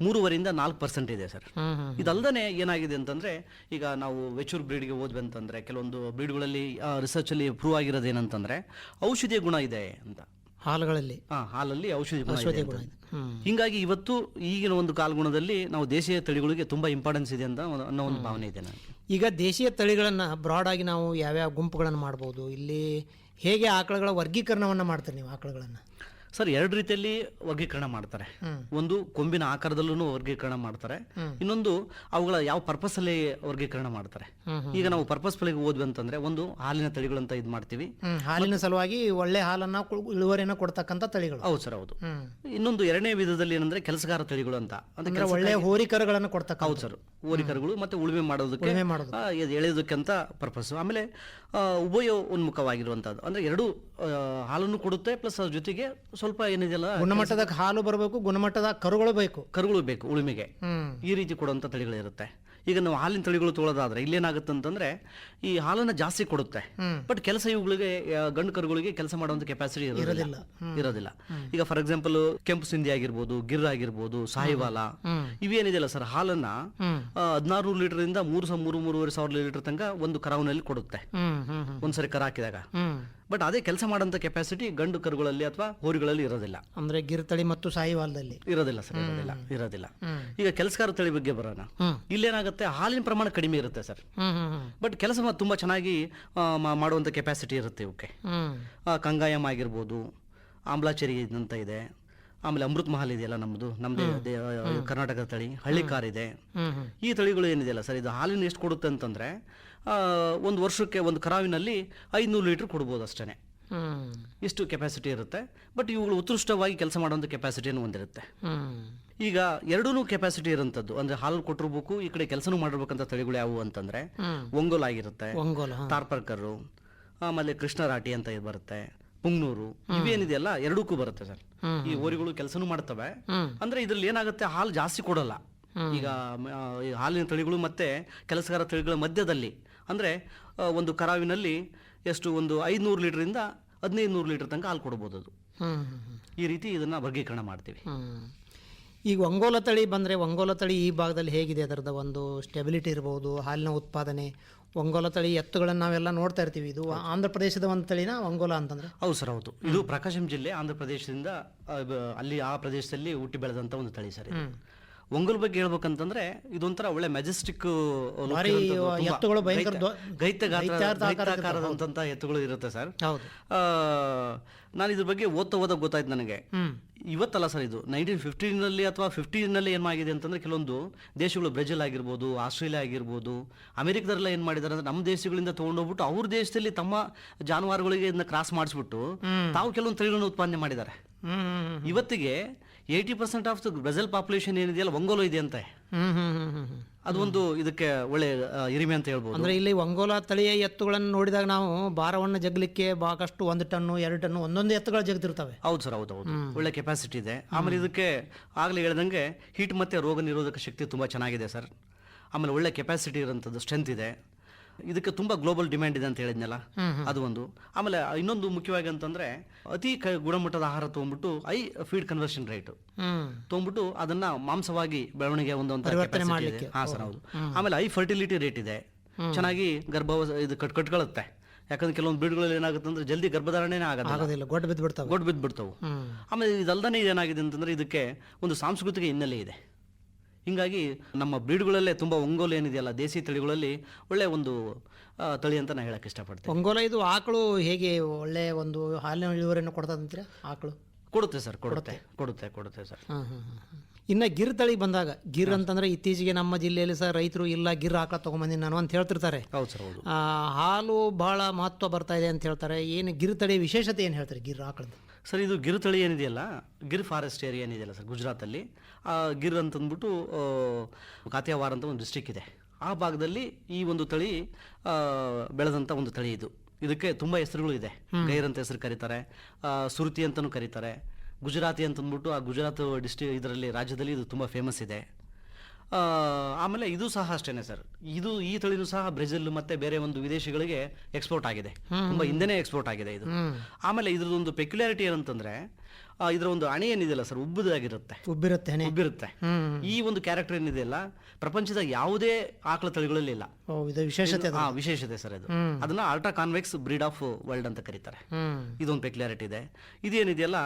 ಮೂರುವರಿಂದ ನಾಲ್ಕು ಪರ್ಸೆಂಟ್ ಇದೆ ಸರ್. ಇದಲ್ಲದೆ ಏನಾಗಿದೆ ಅಂತಂದ್ರೆ ಈಗ ನಾವು ವೆಚೂರ್ ಬ್ರೀಡ್ಗೆ ಹೋದ್ವಿ ಅಂತಂದ್ರೆ ಕೆಲವೊಂದು ಬ್ರೀಡ್ಗಳಲ್ಲಿ ರಿಸರ್ಚ್ ಅಲ್ಲಿ ಪ್ರೂವ್ ಆಗಿರೋದು ಏನಂತಂದ್ರೆ ಔಷಧಿಯ ಗುಣ ಇದೆ ಅಂತ. ಹಾಲುಗಳಲ್ಲಿ. ಹಾಲಲ್ಲಿ ಔಷಧಿ ಗುಣ ಇದೆ ಹಿಂಗಾಗಿ ಇವತ್ತು ಈಗಿನ ಒಂದು ಕಾಲ್ಗುಣದಲ್ಲಿ ನಾವು ದೇಶೀಯ ತಳಿಗಳಿಗೆ ತುಂಬಾ ಇಂಪಾರ್ಟೆನ್ಸ್ ಇದೆ ಅಂತ ಒಂದು- ಅನ್ನೋ ಒಂದು ಭಾವನೆ ಇದೆ ನನಗೆ. ಈಗ ದೇಶೀಯ ತಳಿಗಳನ್ನ ಬ್ರಾಡ್ ಆಗಿ ನಾವು ಯಾವ್ಯಾವ ಗುಂಪುಗಳನ್ನು ಮಾಡಬಹುದು ಇಲ್ಲಿ ಹೇಗೆ ಆಕಳುಗಳ ವರ್ಗೀಕರಣವನ್ನು ಮಾಡ್ತೀರಿ ನೀವು ಆಕಳುಗಳನ್ನು? ಸರ್ ಎರಡು ರೀತಿಯಲ್ಲಿ ವರ್ಗೀಕರಣ ಮಾಡ್ತಾರೆ. ಒಂದು ಕೊಂಬಿನ ಆಕಾರದಲ್ಲೂ ವರ್ಗೀಕರಣ ಮಾಡ್ತಾರೆ. ಇನ್ನೊಂದು ಅವುಗಳ ಯಾವ ಪರ್ಪಸ್ ಅಲ್ಲಿ ವರ್ಗೀಕರಣ ಮಾಡ್ತಾರೆ. ಈಗ ನಾವು ಪರ್ಪಸ್ ಫಲಿಗೆ ಹೋದ್ವಿ ಅಂತಂದ್ರೆ ಒಂದು ಹಾಲಿನ ತಳಿಗಳಂತ ಇದು ಮಾಡ್ತೀವಿ. ಹಾಲಿನ ಸಲುವಾಗಿ ಒಳ್ಳೆ ಹಾಲನ್ನ ಇಳುವರಿಯನ್ನ ಕೊಡ್ತಕ್ಕಂಥ ತಳಿಗಳು. ಹೌದು ಸರ್ ಹೌದು. ಇನ್ನೊಂದು ಎರಡನೇ ವಿಧದಲ್ಲಿ ಏನಂದ್ರೆ ಕೆಲಸಗಾರ ತಳಿಗಳು ಅಂತ. ಅಂದ್ರೆ ಒಳ್ಳೆ ಹೋರಿಕರಗಳನ್ನು ಕೊಡ್ತಕ್ಕ ಹೌದು ಸರ್ ಹೋರಿಕರಗಳು ಮತ್ತೆ ಉಳುಮೆ ಮಾಡೋದಕ್ಕೆ ಎಳೆಯೋದಕ್ಕೆ ಅಂತ ಪರ್ಪಸ್. ಆಮೇಲೆ ಉಭಯ ಉನ್ಮುಖವಾಗಿರುವಂತದ್ದು ಅಂದ್ರೆ ಎರಡು ಹಾಲನ್ನು ಕೊಡುತ್ತೆ ಪ್ಲಸ್ ಅದ್ರ ಜೊತೆಗೆ ಸ್ವಲ್ಪ ಏನಿದೆಯಲ್ಲ ಗುಣಮಟ್ಟದ ಹಾಲು ಬರಬೇಕು ಗುಣಮಟ್ಟದ ಕರುಗಳು ಬೇಕು. ಕರುಗಳು ಬೇಕು ಉಳುಮೆಗೆ. ಈ ರೀತಿ ಕೊಡುವಂಥ ತಳಿಗಳಿರುತ್ತೆ. ಈಗ ನಾವು ಹಾಲಿನ ತಳಿಗಳು ತೊಗೊಳೋದಾದ್ರೆ ಇಲ್ಲೇನಾಗುತ್ತೆ ಅಂತಂದ್ರೆ ಈ ಹಾಲನ್ನ ಜಾಸ್ತಿ ಕೊಡುತ್ತೆ. ಬಟ್ ಕೆಲಸ ಇವುಗಳಿಗೆ ಗಂಡು ಕರುಗಳಿಗೆ ಕೆಲಸ ಮಾಡುವಂತ ಕೆಪಾಸಿಟಿ ಇರೋದಿಲ್ಲ. ಇರೋದಿಲ್ಲ. ಈಗ ಫಾರ್ ಎಕ್ಸಾಂಪಲ್ ಕೆಂಪು ಸಿಂಧಿ ಆಗಿರ್ಬೋದು ಗಿರ್ ಆಗಿರ್ಬೋದು ಸಾಹಿವಾಲ ಇವೇನಿದೆಯಲ್ಲ ಸರ್ ಹಾಲನ್ನ ಹದಿನಾರು ಲೀಟರ್ ಇಂದ ಮೂರು ಮೂರು ಮೂರುವರೆ ಸಾವಿರ ಲೀಟರ್ ತನಕ ಒಂದು ಕರಾವಿನಲ್ಲಿ ಕೊಡುತ್ತೆ. ಒಂದ್ಸರಿ ಕರ ಹಾಕಿದಾಗ. ಬಟ್ ಅದೇ ಕೆಲಸ ಮಾಡುವಂತ ಕೆಪಾಸಿಟಿ ಗಂಡು ಕರುಗಳಲ್ಲಿ ಅಥವಾ ಹೋರಿಗಳಲ್ಲಿ ಇರೋದಿಲ್ಲ. ಅಂದ್ರೆ ಗಿರ್ತಳಿ ಮತ್ತು ಸಾಯಿವಾಲದಲ್ಲಿ ಇರೋದಿಲ್ಲ ಸರ್ ಇರೋದಿಲ್ಲ ಇರೋದಿಲ್ಲ. ಈಗ ಕೆಲಸಗಾರ ತಳಿ ಬಗ್ಗೆ ಬರೋಣ. ಇಲ್ಲೇನಾಗುತ್ತೆ ಹಾಲಿನ ಪ್ರಮಾಣ ಕಡಿಮೆ ಇರುತ್ತೆ ಸರ್. ಬಟ್ ಕೆಲಸ ತುಂಬಾ ಚೆನ್ನಾಗಿ ಮಾಡುವಂತ ಮಾಡುವಂಥ ಕೆಪಾಸಿಟಿ ಇರುತ್ತೆ ಇವಕ್ಕೆ. ಕಂಗಾಯಂ ಆಗಿರ್ಬೋದು ಆಮ್ಲಾಚರಿ ಇದೆ. ಆಮೇಲೆ ಅಮೃತ್ ಮಹಲ್ ಇದೆಯಲ್ಲ ನಮ್ಮದು ನಮ್ದು ಕರ್ನಾಟಕದ ತಳಿ. ಹಳ್ಳಿಕಾರ್ ಇದೆ. ಈ ತಳಿಗಳು ಏನಿದೆಯಲ್ಲ ಸರ್? ಇದು ಹಾಲಿನ ಎಷ್ಟು ಕೊಡುತ್ತೆ ಅಂತಂದ್ರೆ ಒಂದು ವರ್ಷಕ್ಕೆ ಒಂದು ಕರಾವಿನಲ್ಲಿ ಐನೂರು ಲೀಟರ್ ಕೊಡ್ಬೋದು ಅಷ್ಟೇ ಇಷ್ಟು ಕೆಪಾಸಿಟಿ ಇರುತ್ತೆ. ಬಟ್ ಇವುಗಳು ಉತ್ಕೃಷ್ಟವಾಗಿ ಕೆಲಸ ಮಾಡುವಂತ ಕೆಪಾಸಿಟಿಯನ್ನು ಹೊಂದಿರುತ್ತೆ. ಈಗ ಎರಡೂ ಕೆಪಾಸಿಟಿ ಇರೋಂಥದ್ದು. ಅಂದ್ರೆ ಹಾಲು ಕೊಟ್ಟಿರ್ಬೇಕು ಈ ಕಡೆ ಕೆಲಸನೂ ಮಾಡಿರ್ಬೇಕಂತ ತಳಿಗಳು ಯಾವುವು ಅಂತಂದ್ರೆ ಒಂಗೋಲ್ ಆಗಿರುತ್ತೆ. ತಾರ್ಪರ್ಕರು ಆಮೇಲೆ ಕೃಷ್ಣರಾಟಿ ಅಂತ ಇದು ಬರುತ್ತೆ. ಪುಂಗ್ನೂರು ಇವೇನಿದೆಯಲ್ಲ ಎರಡಕ್ಕೂ ಬರುತ್ತೆ ಸರ್. ಈ ಓರಿಗಳು ಕೆಲಸನೂ ಮಾಡ್ತವೆ. ಅಂದ್ರೆ ಇದ್ರಲ್ಲಿ ಏನಾಗುತ್ತೆ ಹಾಲು ಜಾಸ್ತಿ ಕೊಡಲ್ಲ. ಈಗ ಹಾಲಿನ ತಳಿಗಳು ಮತ್ತೆ ಕೆಲಸಗಾರ ತಳಿಗಳ ಮಧ್ಯದಲ್ಲಿ. ಅಂದ್ರೆ ಒಂದು ಕರಾವಿನಲ್ಲಿ ಎಷ್ಟು ಒಂದು ಐದ್ನೂರು ಲೀಟರ್ ಇಂದ ಹದಿನೈದು ನೂರು ಲೀಟರ್ ತನಕ ಹಾಲು ಕೊಡಬಹುದು ಅದು. ಈ ರೀತಿ ಇದನ್ನ ವರ್ಗೀಕರಣ ಮಾಡ್ತೀವಿ. ಈಗ ಒಂಗೋಲ ತಳಿ ಬಂದರೆ ಒಂಗೋಲ ತಳಿ ಈ ಭಾಗದಲ್ಲಿ ಹೇಗಿದೆ? ಅದರದ ಒಂದು ಸ್ಟೆಬಿಲಿಟಿ ಇರ್ಬೋದು ಹಾಲಿನ ಉತ್ಪಾದನೆ ಒಂಗೋಲ ತಳಿ ಎತ್ತುಗಳನ್ನು ನಾವೆಲ್ಲ ನೋಡ್ತಾ ಇರ್ತೀವಿ. ಇದು ಆಂಧ್ರ ಪ್ರದೇಶದ ಒಂದು ತಳಿನ ಒಂಗೋಲ ಅಂತಂದ್ರೆ? ಹೌದು ಸರ್ ಹೌದು. ಇದು ಪ್ರಕಾಶಂ ಜಿಲ್ಲೆ ಆಂಧ್ರ ಪ್ರದೇಶದಿಂದ ಅಲ್ಲಿ ಆ ಪ್ರದೇಶದಲ್ಲಿ ಹುಟ್ಟಿ ಬೆಳೆದಂತ ಒಂದು ತಳಿ ಸರ್. ಒಂಗೋಲ್ ಬಗ್ಗೆ ಹೇಳ್ಬೇಕಂತಂದ್ರೆ ಇದೊಂಥರ ಒಳ್ಳೆ ಮೆಜೆಸ್ಟಿಕ್ ಎತ್ತುಗಳು ಆಕಾರದಂತ ಎತ್ತುಗಳು ಇರುತ್ತೆ ಸರ್. ನಾನು ಇದ್ರ ಬಗ್ಗೆ ಓದ್ತಾ ಓದಕ್ಕೆ ಗೊತ್ತಾಯ್ತು ನನಗೆ. ಇವತ್ತಲ್ಲ ಸರ್ ಇದು. ನೈನ್ಟೀನ್ ಫಿಫ್ಟೀನಲ್ಲಿ ಅಥವಾ ಫಿಫ್ಟೀನಲ್ಲಿ ಏನಾಗಿದೆ ಅಂತಂದ್ರೆ ಕೆಲವೊಂದು ದೇಶಗಳು ಬ್ರೆಜಿಲ್ ಆಗಿರ್ಬೋದು ಆಸ್ಟ್ರೇಲಿಯಾ ಆಗಿರ್ಬೋದು ಅಮೆರಿಕದಲ್ಲೆಲ್ಲ ಏನು ಮಾಡಿದ್ದಾರೆ ಅಂದ್ರೆ ನಮ್ಮ ದೇಶಗಳಿಂದ ತಗೊಂಡೋಗ್ಬಿಟ್ಟು ಅವ್ರ ದೇಶದಲ್ಲಿ ತಮ್ಮ ಜಾನುವಾರುಗಳಿಗೆ ಇದನ್ನ ಕ್ರಾಸ್ ಮಾಡಿಸ್ಬಿಟ್ಟು ತಾವು ಕೆಲವೊಂದು ತಳಿಗಳನ್ನು ಉತ್ಪಾದನೆ ಮಾಡಿದ್ದಾರೆ. ಇವತ್ತಿಗೆ eighty percent of the Brazil population ಏನಿದೆಯಲ್ಲ ಒಂಗೋಲು ಇದೆ ಅಂತೆ. ಹ್ಮ್ ಹ್ಮ್ ಹ್ಮ್ ಹ್ಮ್ ಹ್ಮ್. ಅದೊಂದು ಇದಕ್ಕೆ ಒಳ್ಳೆ ಆ, ಹಿರಿಮೆ ಅಂತ ಹೇಳ್ಬೋದು. ಅಂದ್ರೆ ಇಲ್ಲಿ ಒಂಗೋಲ ತಳಿಯ ಎತ್ತುಗಳನ್ನು ನೋಡಿದಾಗ ನಾವು ಭಾರವನ್ನು ಜಗ್ಲಿಕ್ಕೆ ಬಾಕಷ್ಟು ಒಂದು ಟನ್ನು ಎರಡು ಟನ್ನು ಒಂದೊಂದು ಎತ್ತುಗಳು ಜಗ್ದಿರ್ತವೆ. ಹೌದು ಸರ್ ಹೌದು ಹೌದು. ಒಳ್ಳೆ ಕೆಪಾಸಿಟಿ ಇದೆ. ಆಮೇಲೆ ಇದಕ್ಕೆ ಆಗಲೇ ಹೇಳ್ದಂಗೆ ಹೀಟ್ ಮತ್ತೆ ರೋಗ ನಿರೋಧಕ ಶಕ್ತಿ ತುಂಬ ಚೆನ್ನಾಗಿದೆ ಸರ್. ಆಮೇಲೆ ಒಳ್ಳೆ ಕೆಪಾಸಿಟಿ ಇರೋಂಥದ್ದು ಸ್ಟ್ರೆಂತ್ ಇದೆ. ಇದಕ್ಕೆ ತುಂಬಾ ಗ್ಲೋಬಲ್ ಡಿಮ್ಯಾಂಡ್ ಇದೆ ಅಂತ ಹೇಳಿದ್ನಲ್ಲ? ಅದು ಒಂದು. ಆಮೇಲೆ ಇನ್ನೊಂದು ಮುಖ್ಯವಾಗಿ ಅಂತಂದ್ರೆ ಅತಿ ಗುಣಮಟ್ಟದ ಆಹಾರ ತೊಗೊಂಡ್ಬಿಟ್ಟು ಐ ಫೀಡ್ ಕನ್ವರ್ಷನ್ ರೇಟ್ ತೊಗೊಂಡ್ಬಿಟ್ಟು ಅದನ್ನ ಮಾಂಸವಾಗಿ ಬೆಳವಣಿಗೆ ಒಂದು ಅಂತ. ಹಾ ಸರ್ ಹೌದು. ಆಮೇಲೆ ಐ ಫರ್ಟಿಲಿಟಿ ರೇಟ್ ಇದೆ. ಚೆನ್ನಾಗಿ ಗರ್ಭ ಇದು ಕಟ್ ಕಟ್ಕೊಳ್ಳುತ್ತೆ ಯಾಕಂದ್ರೆ ಕೆಲವೊಂದು ಬ್ರೀಡ್ಗಳಲ್ಲಿ ಏನಾಗುತ್ತೆ ಅಂದ್ರೆ ಜಲ್ದಿ ಗರ್ಭಧಾರಣೆನೇ ಆಗೋದಿಲ್ಲ ಗೊಡ್ಡ ಬಿದ್ದು ಬಿಡ್ತಾವೆ ಗೊಡ್ಡು ಬಿದ್ದು ಬಿಡ್ತಾವು ಆಮೇಲೆ ಇದಲ್ದನೆ ಏನಾಗಿದೆ ಅಂತಂದ್ರೆ ಇದಕ್ಕೆ ಒಂದು ಸಾಂಸ್ಕೃತಿಕ ಹಿನ್ನೆಲೆ ಇದೆ. ಹಿಂಗಾಗಿ ನಮ್ಮ ಬ್ರೀಡ್ಗಳಲ್ಲೇ ತುಂಬ ಒಂಗೋಲು ಏನಿದೆಯಲ್ಲ ದೇಸಿ ತಳಿಗಳಲ್ಲಿ ಒಳ್ಳೆ ಒಂದು ತಳಿ ಅಂತ ನಾನು ಹೇಳಕ್ಕೆ ಇಷ್ಟಪಡ್ತೀನಿ. ಒಂಗೋಲ ಇದು ಆಕಳು ಹೇಗೆ ಒಳ್ಳೆ ಒಂದು ಹಾಲಿನ ಇಳುವರಿಯನ್ನು ಕೊಡ್ತದಂತೀರಾ ಆಕಳು? ಕೊಡುತ್ತೆ ಸರ್ ಕೊಡುತ್ತೆ ಕೊಡುತ್ತೆ. ಕೊಡುತ್ತೆ ಸರ್. ಇನ್ನು ಗಿರ್ ತಳಿ ಬಂದಾಗ ಗಿರ್ ಅಂತಂದ್ರೆ ಇತ್ತೀಚೆಗೆ ನಮ್ಮ ಜಿಲ್ಲೆಯಲ್ಲಿ ಸರ್ ರೈತರು ಇಲ್ಲ ಗಿರ್ ಆಕಳ ತೊಗೊಂಬಂದಿನಿ ನಾನು ಅಂತ ಹೇಳ್ತಿರ್ತಾರೆ. ಹೌದು ಸರ್ ಹೌದು. ಹಾಲು ಬಹಳ ಮಹತ್ವ ಬರ್ತಾ ಇದೆ ಅಂತ ಹೇಳ್ತಾರೆ. ಏನು ಗಿರ್ ತಳಿ ವಿಶೇಷತೆ ಏನು ಹೇಳ್ತಾರೆ ಗಿರ್ ಆಕಳದ್ದು? ಸರ್ ಇದು ಗಿರ್ ತಳಿ ಏನಿದೆಯಲ್ಲ? ಗಿರ್ ಫಾರೆಸ್ಟ್ ಏರಿಯಾ ಏನಿದೆಯಲ್ಲ ಸರ್ ಗುಜರಾತಲ್ಲಿ? ಆ ಗಿರ್ ಅಂತಂದ್ಬಿಟ್ಟು ಕಾತಿಯವಾರ ಕಾತಿಯಾವಾರ್ ಅಂತ ಒಂದು ಡಿಸ್ಟ್ರಿಕ್ ಇದೆ. ಆ ಭಾಗದಲ್ಲಿ ಈ ಒಂದು ತಳಿ ಬೆಳೆದಂಥ ಒಂದು ತಳಿ ಇದು. ಇದಕ್ಕೆ ತುಂಬ ಹೆಸರುಗಳು ಇದೆ ಗೈರ್ ಅಂತ ಹೆಸರು ಕರೀತಾರೆ ಸುರುತಿ ಅಂತಲೂ ಕರೀತಾರೆ. ಗುಜರಾತಿ ಅಂತಂದ್ಬಿಟ್ಟು ಆ ಗುಜರಾತ್ ಡಿಸ್ಟ್ರಿಕ್ ಇದರಲ್ಲಿ ರಾಜ್ಯದಲ್ಲಿ ಇದು ತುಂಬ ಫೇಮಸ್ ಇದೆ. ಆಮೇಲೆ ಇದು ಸಹ ಅಷ್ಟೇನೆ ಸರ್. ಇದು ಈ ತಳಿನೂ ಸಹ ಬ್ರೆಜಿಲ್ ಮತ್ತೆ ಬೇರೆ ಒಂದು ವಿದೇಶಗಳಿಗೆ ಎಕ್ಸ್ಪೋರ್ಟ್ ಆಗಿದೆ. ತುಂಬಾ ಹಿಂದೆನೇ ಎಕ್ಸ್ಪೋರ್ಟ್ ಆಗಿದೆ ಇದು. ಆಮೇಲೆ ಇದ್ರದೊಂದು ಪೆಕ್ಯುಲಾರಿಟಿ ಏನಂತಂದ್ರೆ ಇದರ ಒಂದು ಹಣೆ ಏನಿದೆಯಲ್ಲ ಸರ್ ಉಬ್ಬದಾಗಿರುತ್ತೆ. ಉಬ್ಬಿರುತ್ತೆ ಉಬ್ಬಿರುತ್ತೆ. ಈ ಒಂದು ಕ್ಯಾರೆಕ್ಟರ್ ಏನಿದೆಯಲ್ಲ ಪ್ರಪಂಚದ ಯಾವುದೇ ಆಕಳ ತಳಿಗಳಲ್ಲಿ ಇಲ್ಲ. ವಿಶೇಷತೆ ವಿಶೇಷತೆ ಸರ್ ಇದು ಅದನ್ನ ultra convex breed of world ಅಂತ ಕರೀತಾರೆ. ಇದೊಂದು ಪೆಕ್ಯುಲಾರಿಟಿ ಇದೆ. ಇದೇನಿದೆಯಲ್ಲ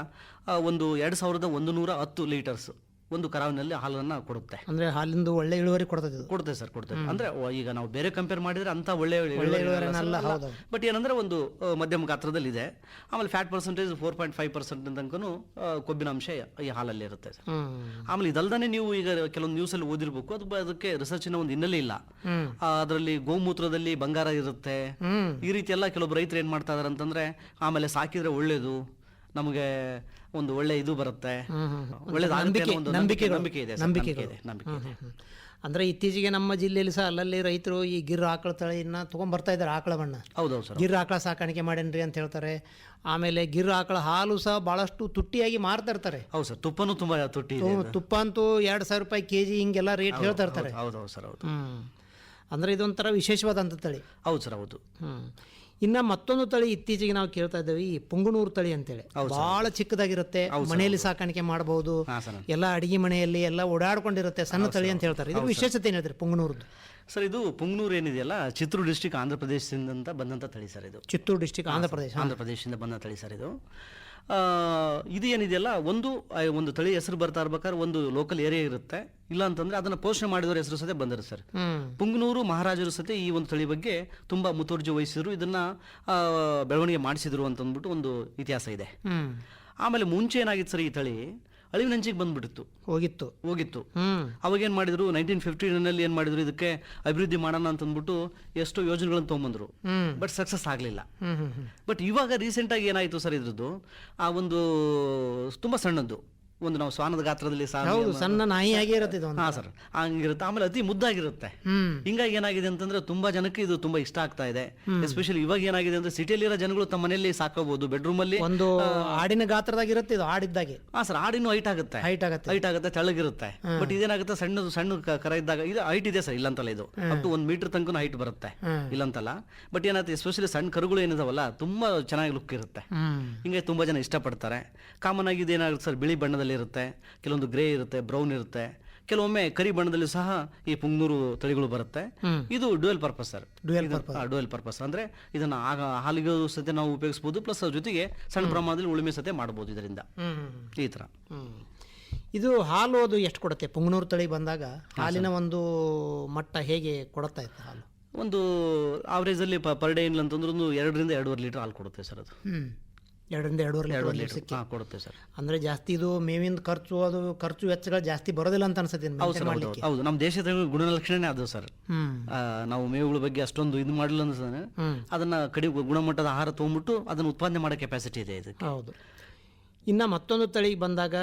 ಒಂದು ಎರಡು ಸಾವಿರದ ಒಂದು ನೂರ ಹತ್ತು ಲೀಟರ್ಸ್ ಒಂದು ಕರಾವಿನಲ್ಲಿ ಹಾಲನ್ನ ಕೊಡುತ್ತೆ. ಅಂದ್ರೆ ಹಾಲಿಂದು ಒಳ್ಳೆ ಇಳುವರಿ ಕೊಡ್ತದೆ ಇದು. ಕೊಡುತ್ತೆ ಸರ್ ಕೊಡ್ತೇವೆ ಅಂದ್ರೆ ಈಗ ನಾವು ಬೇರೆ ಕಂಪೇರ್ ಮಾಡಿದ್ರೆ ಅಂತ ಒಳ್ಳೆ ಇಳುವರಿನಲ್ಲ, ಹೌದು. ಬಟ್ ಏನಂದ್ರೆ ಒಂದು ಮಧ್ಯಮ ಗಾತ್ರದಲ್ಲಿ ಇದೆ ಆಮೇಲೆ fat percentage four point five percent ತನಕನು ಕೊಬ್ಬಿನ ಅಂಶ ಈ ಹಾಲಲ್ಲಿ ಇರುತ್ತೆ ಸರ್. ಹ್ಮ್. ಆಮೇಲೆ ಇದಲ್ದಾನೆ ನೀವು ಈಗ ಕೆಲವೊಂದು ನ್ಯೂಸ್ ಅಲ್ಲಿ ಓದಿರ್ಬೇಕು. ಅದು ಬ- ಅದಕ್ಕೆ ರಿಸರ್ಚಿನ ಒಂದು ಹಿನ್ನೆಲೆ ಇಲ್ಲ. ಅದರಲ್ಲಿ ಗೋಮೂತ್ರದಲ್ಲಿ ಬಂಗಾರ ಇರುತ್ತೆ. ಈ ರೀತಿ ಎಲ್ಲ ಕೆಲವೊಬ್ಬ ರೈತರು ಏನ್ ಮಾಡ್ತಾ ಇದಾರೆ ಅಂತಂದ್ರೆ ಆಮೇಲೆ ಸಾಕಿದ್ರೆ ಒಳ್ಳೇದು. ನಮಗೆ ಒಂದು ಒಳ್ಳೆ ಇದು ಬರುತ್ತೆ. ಒಳ್ಳೇದಾಗುತ್ತೆ ಅನ್ನೋ ಒಂದು ನಂಬಿಕೆ ನಂಬಿಕೆ ಇದೆ ಸರ್, ನಂಬಿಕೆ ಇದೆ ನಂಬಿಕೆ ಇದೆ. ಹ್ಮ್. ಅಂದ್ರೆ ಇತ್ತೀಚೆಗೆ ನಮ್ಮ ಜಿಲ್ಲೆಯಲ್ಲಿ ಸಹ ಅಲ್ಲಲ್ಲಿ ರೈತರು ಈ ಗಿರ್ ಆಕಳ ತಳಿಯನ್ನ ತಗೊಂಡ್ ಬರ್ತಾ ಇದ್ದಾರೆ ಆಕಳ ಬಣ್ಣ ಹೌದೌದು ಸರ್ ಗಿರ್ ಆಕಳ ಸಾಕಾಣಿಕೆ ಮಾಡೇನ್ರಿ ಅಂತ ಹೇಳ್ತಾರೆ. ಆಮೇಲೆ ಗಿರ್ ಆಕಳ ಹಾಲು ಸಹ ಬಹಳಷ್ಟು ತುಟ್ಟಿಯಾಗಿ ಮಾರ್ತಾ ಇರ್ತಾರೆ. ಹೌದು ಸರ್ ತುಪ್ಪನೂ ತುಂಬಾ ತುಟ್ಟಿ ಇದೆ ತು- ತುಪ್ಪ ಅಂತೂ ಎರಡ್ ಸಾವಿರ ರೂಪಾಯಿ ಕೆಜಿ ಹಿಂಗೆಲ್ಲ ರೇಟ್ ಹೇಳ್ತಾ ಇರ್ತಾರೆ. ಹೌದು ಹೌದು ಸರ್ ಹೌದು. ಹ್ಮ್. ಅಂದ್ರೆ ಇದೊಂಥರ ವಿಶೇಷವಾದಂಥ ತಳಿ. ಹೌದು ಸರ್ ಹೌದು. ಹ್ಮ್. ಇನ್ನ ಮತ್ತೊಂದು ತಳಿ ಇತ್ತೀಚೆಗೆ ನಾವು ಕೇಳ್ತಾ ಇದ್ದೇವೆ ಈ ಪುಂಗನೂರು ತಳಿ ಅಂತೇಳಿ. ಬಹಳ ಚಿಕ್ಕದಾಗಿರುತ್ತೆ ಮನೆಯಲ್ಲಿ ಸಾಕಾಣಿಕೆ ಮಾಡಬಹುದು ಎಲ್ಲ ಅಡಿಗೆ ಮನೆಯಲ್ಲಿ ಎಲ್ಲ ಓಡಾಡ್ಕೊಂಡಿರುತ್ತೆ ಸಣ್ಣ ತಳಿ ಅಂತ ಹೇಳ್ತಾರೆ. ಇದು ವಿಶೇಷತೆ ಏನ್ ಹೇಳ್ತಾರೆ ಸರ್ ಇದು ಪುಂಗನೂರ್ ಏನಿದೆಯಲ್ಲ ಚಿತ್ರೂರು ಡಿಸ್ಟಿಕ್ ಆಂಧ್ರ ಪ್ರದೇಶದಿಂದ ಬಂದಂತ ತಳಿ ಸರ್ ಇದು. ಚಿತ್ತೂರು ಡಿಸ್ಟಿಕ್ ಆಂಧ್ರ ಪ್ರದೇಶ ಆಂಧ್ರ ಪ್ರದೇಶದಿಂದ ಬಂದ ತಳಿ ಸರ್ ಇದು. ಇದು ಏನಿದೆಯಲ್ಲ ಒಂದು ಒಂದು ತಳಿ ಹೆಸರು ಬರ್ತಾ ಇರ್ಬೇಕಾದ್ರೆ ಒಂದು ಲೋಕಲ್ ಏರಿಯಾ ಇರುತ್ತೆ. ಇಲ್ಲ ಅಂತಂದ್ರೆ ಅದನ್ನ ಪೋಷಣೆ ಮಾಡಿದವರ ಹೆಸರು ಸತೆ ಬಂದರು ಸರ್. ಪುಂಗನೂರು ಮಹಾರಾಜರು ಸತೆ ಈ ಒಂದು ತಳಿ ಬಗ್ಗೆ ತುಂಬಾ ಮುತುವರ್ಜಿ ವಹಿಸಿದ್ರು. ಇದನ್ನ ಬೆಳವಣಿಗೆ ಮಾಡಿಸಿದ್ರು ಅಂತ ಅಂದ್ಬಿಟ್ಟು ಒಂದು ಇತಿಹಾಸ ಇದೆ. ಆಮೇಲೆ ಮುಂಚೆ ಏನಾಗಿತ್ತು ಸರ್ ಈ ತಳಿ? ಅಳಿವಿನಂಚಿಗೆ ಬಂದ್ಬಿಟ್ಟಿತ್ತು. ಹೋಗಿತ್ತು. ಹೋಗಿತ್ತು. ಹ್ಮ್. ಅವಾಗ ಏನು ಮಾಡಿದ್ರು ನೈನ್ಟೀನ್ ಫಿಫ್ಟೀನಲ್ಲಿ ಏನು ಮಾಡಿದ್ರು ಇದಕ್ಕೆ ಅಭಿವೃದ್ಧಿ ಮಾಡೋಣ ಅಂತ ಅಂದ್ಬಿಟ್ಟು ಎಷ್ಟೋ ಯೋಜನೆಗಳನ್ನು ತೊಗೊಂಬಂದ್ರು. ಬಟ್ ಸಕ್ಸಸ್ ಆಗಲಿಲ್ಲ. ಬಟ್ ಇವಾಗ ರೀಸೆಂಟಾಗಿ ಏನಾಯಿತು ಸರ್ ಇದ್ರದ್ದು? ಆ ಒಂದು ತುಂಬ ಸಣ್ಣದ್ದು. ಒಂದು ನಾವು ಶ್ವಾನದ ಗಾತ್ರದಲ್ಲಿ ಹೌದು ಸಣ್ಣ ನಾಯಿ ಹಾಗೆ ಇರುತ್ತೆ ಇದು ಒಂದು. ಹಾ ಸರ್. ಹಂಗಿರುತ್ತೆ. ಆಮೇಲೆ ಅತಿ ಮುದ್ದಾಗಿರುತ್ತೆ. ಹ್ಮ್. ಹಿಂಗಾಗಿ ಏನಾಗಿದೆ ಅಂತಂದ್ರೆ ತುಂಬಾ ಜನಕ್ಕೆ ಇದು ತುಂಬಾ ಇಷ್ಟ ಆಗ್ತಾ ಇದೆ. ಎಸ್ಪೆಷಲಿ ಇವಾಗ ಏನಾಗಿದೆ ಅಂದ್ರೆ ಸಿಟಿಯಲ್ಲಿರೋ ಜನಗಳು ತಮ್ಮ ಮನೆಯಲ್ಲಿ ಸಾಕೋಬಹುದು ಬೆಡ್ರೂಮ್ ಅಲ್ಲಿ ಒಂದು ಆಡಿನ ಗಾತ್ರದಾಗ ಇರುತ್ತೆ ಇದು ಆಡಿದ್ದಾಗೆ. ಹಾ ಸರ್ ಆಡಿನೂ ಹೈಟ್ ಆಗುತ್ತೆ. ಹೈಟ್ ಆಗುತ್ತೆ. ಹೈಟ್ ಆಗುತ್ತೆ ತೆಳ್ಳಗಿರುತ್ತೆ. ಬಟ್ ಇದೇನಾಗುತ್ತೆ ಸಣ್ಣದು ಸಣ್ಣ ಕ- ಕರ ಇದ್ದಾಗ ಇದು ಹೈಟ್ ಇದೆ ಸರ್ ಇಲ್ಲಂತಲ್ಲ ಇದು. ಅಪ್ ಟು ಒಂದ್ ಮೀಟರ್ ತನಕ ಹೈಟ್ ಬರುತ್ತೆ. ಹ್ಮ್. ಇಲ್ಲಂತಲ್ಲ. ಬಟ್ ಏನಾಗುತ್ತೆ ಎಸ್ಪೆಷಲಿ ಸಣ್ಣ ಕರುಗಳು ಏನಿದಾವಲ್ಲ ತುಂಬಾ ಚೆನ್ನಾಗಿ ಲುಕ್ ಇರುತ್ತೆ. ಹ್ಮ್. ಹಿಂಗೆ ತುಂಬಾ ಜನ ಇಷ್ಟಪಡ್ತಾರೆ. ಕಾಮನ್ ಆಗಿ ಇದೇನಾಗುತ್ತೆ ಸರ್ ಬಿಳಿ ಬಣ್ಣದಲ್ಲಿ ಇರುತ್ತೆ ಕೆಲವೊಂದು ಗ್ರೇ ಇರುತ್ತೆ ಬ್ರೌನ್ ಇರುತ್ತೆ ಕೆಲವೊಮ್ಮೆ ಕರಿ ಬಣ್ಣದಲ್ಲಿ ಸಹ ಈ ಪುಂಗ್ನೂರು ತಳಿಗಳು ಬರುತ್ತೆ. ಇದು dual purpose sir. Dual purpose. ಅಂದ್ರೆ ಇದನ್ನ ಆಗ ಹಾಲಿಗೆ ಸತೆ ನಾವು ಉಪಯೋಗಿಸಬಹುದು ಪ್ಲಸ್ ಅದ್ರ ಜೊತೆಗೆ ಸಣ್ಣ ಪ್ರಮಾಣದಲ್ಲಿ ಉಳುಮೆ ಸತೆ ಮಾಡಬಹುದು ಇದರಿಂದ. ಈ ತರ. ಇದು ಹಾಲು ಅದು ಎಷ್ಟು ಕೊಡುತ್ತೆ? ಪುಂಗ್ನೂರು ತಳಿ ಬಂದಾಗ ಹಾಲಿನ ಒಂದು ಮಟ್ಟ ಹೇಗೆ ಕೊಡುತ್ತಾ ಇತ್ತು ಹಾಲು? ಒಂದು ಆವರೇಜ್ ಅಲ್ಲಿ ಪರ್ ಡೇ ಇಲ್ಲ ಅಂತಂದ್ರೆ ಒಂದು ಎರಡರಿಂದ ಎರಡೂವರೆ ಲೀಟರ್ ಹಾಲು ಕೊಡುತ್ತೆ ಸರ್ ಅದು. ಎರಡರಿಂದ ಎರಡೂವರೆ ಲೀಟರ್ ಲೀಟರ್. ಹಾ ಕೊಡುತ್ತೆ ಸರ್. ಅಂದ್ರೆ ಜಾಸ್ತಿ ಇದು ಮೇವಿನ ಖರ್ಚು ಅದು ಖರ್ಚು ವೆಚ್ಚಗಳು ಜಾಸ್ತಿ ಬರೋದಿಲ್ಲ ಅಂತ ಅನ್ಸುತ್ತೆ ಹೌದು maintain ಸರ್ ಹೌದು ಮಾಡ್ಲಿಕ್ಕೆ. ಹೌದು. ನಮ್ಮ ದೇಶದ ಗುಣಲಕ್ಷಣನೇ ಅದು ಸರ್. ಹ್ಮ್. ಆ, ನಾವು ಮೇವುಗಳ ಬಗ್ಗೆ ಅಷ್ಟೊಂದು ಇದು ಮಾಡಿಲ್ಲ ಅನ್ಸಂದ್ರೆ ಅದನ್ನ ಕಡಿಮೆ ಗುಣಮಟ್ಟದ ಆಹಾರ ತೊಗೊಂಡ್ಬಿಟ್ಟು ಅದನ್ನ ಉತ್ಪಾದನೆ ಮಾಡೋ ಕೆಪಾಸಿಟಿ ಇದೆ ಇದಕ್ಕೆ. ಹೌದು. ಇನ್ನ ಮತ್ತೊಂದು ತಳಿಗೆ ಬಂದಾಗ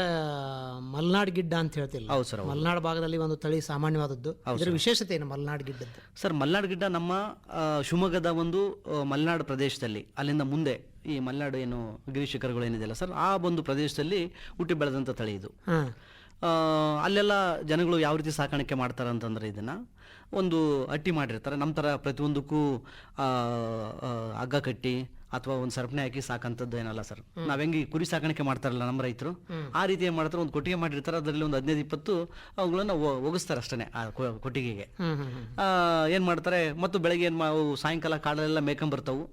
ಮಲ್ನಾಡ್ ಗಿಡ್ಡ ಅಂತ ಹೇಳ್ತಿಲ್ಲ. ಹೌದು ಸರ್ ಹೌದು. ಮಲ್ನಾಡ್ ಭಾಗದಲ್ಲಿ ಒಂದು ತಳಿ ಸಾಮಾನ್ಯವಾದದ್ದು. ಅದರ ವಿಶೇಷತೆ ಏನು ಮಲ್ನಾಡ್ ಗಿಡ್ಡ ಸರ್ ಮಲ್ನಾಡ್ ಗಿಡ್ಡ ನಮ್ಮ ಆ, ಶಿವಮೊಗ್ಗದ ಒಂದು ಆ, ಮಲೆನಾಡು ಪ್ರದೇಶದಲ್ಲಿ ಅಲ್ಲಿಂದ ಮುಂದೆ ಈ ಮಲ್ನಾಡು ಏನು ಗಿರಿಶಿಖರಗಳು ಏನಿದೆಯಲ್ಲ ಸರ್ ಆ ಒಂದು ಪ್ರದೇಶದಲ್ಲಿ ಹುಟ್ಟಿ ಬೆಳೆದಂಥ ತಳಿ ಇದು. ಹಾ. ಅಲ್ಲೆಲ್ಲ ಜನಗಳು ಯಾವ ರೀತಿ ಸಾಕಾಣಿಕೆ ಮಾಡ್ತಾರೆ ಅಂತಂದರೆ ಇದನ್ನ ಒಂದು ಅಟ್ಟಿ ಮಾಡಿರ್ತಾರೆ. ನಮ್ಮ ಥರ ಪ್ರತಿಯೊಂದಕ್ಕೂ ಹಗ್ಗ ಕಟ್ಟಿ ಅಥವಾ ಒಂದು ಸರ್ಪಣೆ ಹಾಕಿ ಸಾಕಂಥದ್ದು ಏನಲ್ಲ ಸರ್. ನಾವ್ ಹೆಂಗೆ ಕುರಿ ಸಾಕಾಣಿಕೆ ಮಾಡ್ತಾರಲ್ಲ ನಮ್ಮ ರೈತರು ಆ ರೀತಿ ಏನ್ ಮಾಡ್ತಾರೆ. ಒಂದು ಕೊಟ್ಟಿಗೆ ಮಾಡಿರ್ತಾರೆ. ಅದರಲ್ಲಿ ಒಂದು ಹದಿನೈದು ಇಪ್ಪತ್ತು ಅವುಗಳನ್ನ ಒಗಿಸ್ತಾರೆ ಅಷ್ಟೇ ಆ ಕೊಟ್ಟಿಗೆಗೆ. ಏನ್ ಮಾಡ್ತಾರೆ ಮತ್ತು ಬೆಳಗ್ಗೆ ಏನ್ ಸಾಯಂಕಾಲ ಕಾಡಲ್ಲೆಲ್ಲ ಮೇಕಂಬರ್ತಾವು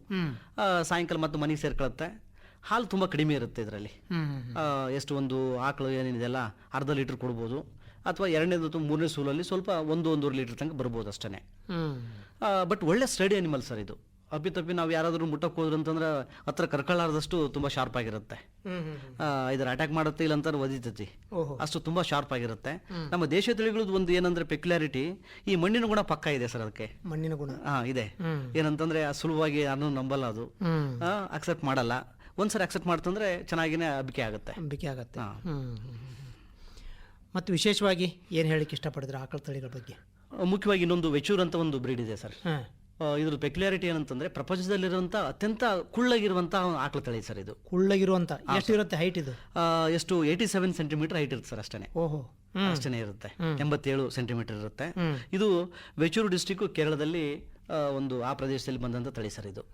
ಸಾಯಂಕಾಲ ಮತ್ತು ಮನೆಗೆ ಸೇರ್ಕೊಳತ್ತೆ. ಹಾಲು ತುಂಬ ಕಡಿಮೆ ಇರುತ್ತೆ ಇದರಲ್ಲಿ. ಎಷ್ಟು ಒಂದು ಆಕಳು ಏನಿದೆಲ್ಲ ಅರ್ಧ ಲೀಟ್ರ್ ಕೊಡ್ಬೋದು. ಅಥವಾ ಎರಡನೇದು ಅಥವಾ ಮೂರನೇ ಸೂಲಲ್ಲಿ ಸ್ವಲ್ಪ ಒಂದು ಒಂದೂವರೆ ಲೀಟ್ರ್ ತನಕ ಬರ್ಬೋದು ಅಷ್ಟೇ ಬಟ್ ಒಳ್ಳೆ ಸ್ಟಡಿ ಅನಿಮಲ್ ಸರ್ ಇದು. ಅಪ್ಪಿತಪ್ಪಿ ನಾವು ಯಾರಾದರೂ ಮುಟ್ಟಕ್ಕೆ ಹೋದ್ರು ಅಂತಂದ್ರೆ ಹತ್ರ ಕರ್ಕೊಳ್ಳಾರ್ದಷ್ಟು ತುಂಬ ಶಾರ್ಪ್ ಆಗಿರುತ್ತೆ. ಇದರ ಅಟ್ಯಾಕ್ ಮಾಡುತ್ತೆ ಇಲ್ಲ ಅಂತಾರೆ ಒದಿತೈತಿ. ಅಷ್ಟು ತುಂಬಾ ಶಾರ್ಪ್ ಆಗಿರುತ್ತೆ. ನಮ್ಮ ದೇಶ ತಳಿಗಳದ್ದು ಒಂದು ಏನಂದ್ರೆ ಪೆಕ್ಯುಲಾರಿಟಿ ಈ ಮಣ್ಣಿನ ಗುಣ ಪಕ್ಕ ಇದೆ ಸರ್ ಅದಕ್ಕೆ. ಮಣ್ಣಿನ ಗುಣ. ಹಾ ಇದೆ. ಏನಂತಂದ್ರೆ ಸುಲಭವಾಗಿ ಅನ್ನೋ ನಂಬಲ್ಲ ಅದು. ಅಕ್ಸೆಪ್ಟ್ ಮಾಡಲ್ಲ. ಒಂದ್ಸರಿ ಅಕ್ಸೆಪ್ಟ್ ಮಾಡ್ತಂದ್ರೆ ಚೆನ್ನಾಗಿನೇ ಅಂಬಿಕೆ ಆಗುತ್ತೆ. ಅಂಬಿಕೆ ಆಗುತ್ತೆ. ಮತ್ತು ವಿಶೇಷವಾಗಿ ಏನು ಹೇಳಕ್ಕೆ ಇಷ್ಟಪಡಿದ್ರೆ ಆಕಳ ತಳಿಗಳ ಬಗ್ಗೆ? ಮುಖ್ಯವಾಗಿ ಇನ್ನೊಂದು ವೆಚೂರ್ ಅಂತ ಒಂದು ಬ್ರೀಡ್ ಇದೆ ಸರ್. ಇದ್ರ ಪೆಕ್ಯುಲಾರಿಟಿ ಏನಂತಂದ್ರೆ ಪ್ರಪಂಚದಲ್ಲಿರುವಂಥ ಅತ್ಯಂತ ಕುಳ್ಳಗಿರುವಂತಹ ಆಕಳ ತಳಿ ಸರ್ ಇದು. ಕುಳ್ಳಗಿರುವಂತ. ಎಷ್ಟು ಇರುತ್ತೆ ಹೈಟ್ ಇದು? ಎಷ್ಟು ಏಯ್ಟಿ ಸೆವೆನ್ ಸೆಂಟಿಮೀಟರ್ ಹೈಟ್ ಇರುತ್ತೆ ಸರ್ ಅಷ್ಟೇ ಓಹೋ. ಅಷ್ಟೇ ಇರುತ್ತೆ. ಎಂಬತ್ತೇಳು ಸೆಂಟಿಮೀಟರ್ ಇರುತ್ತೆ. ಇದು ವೆಚೂರು ಡಿಸ್ಟಿಕ್ ಕೇರಳದಲ್ಲಿ ಒಂದು ಆ ಪ್ರದೇಶದಲ್ಲಿ ಬಂದಂತ ತಳಿ ಸರ್ ಇದು.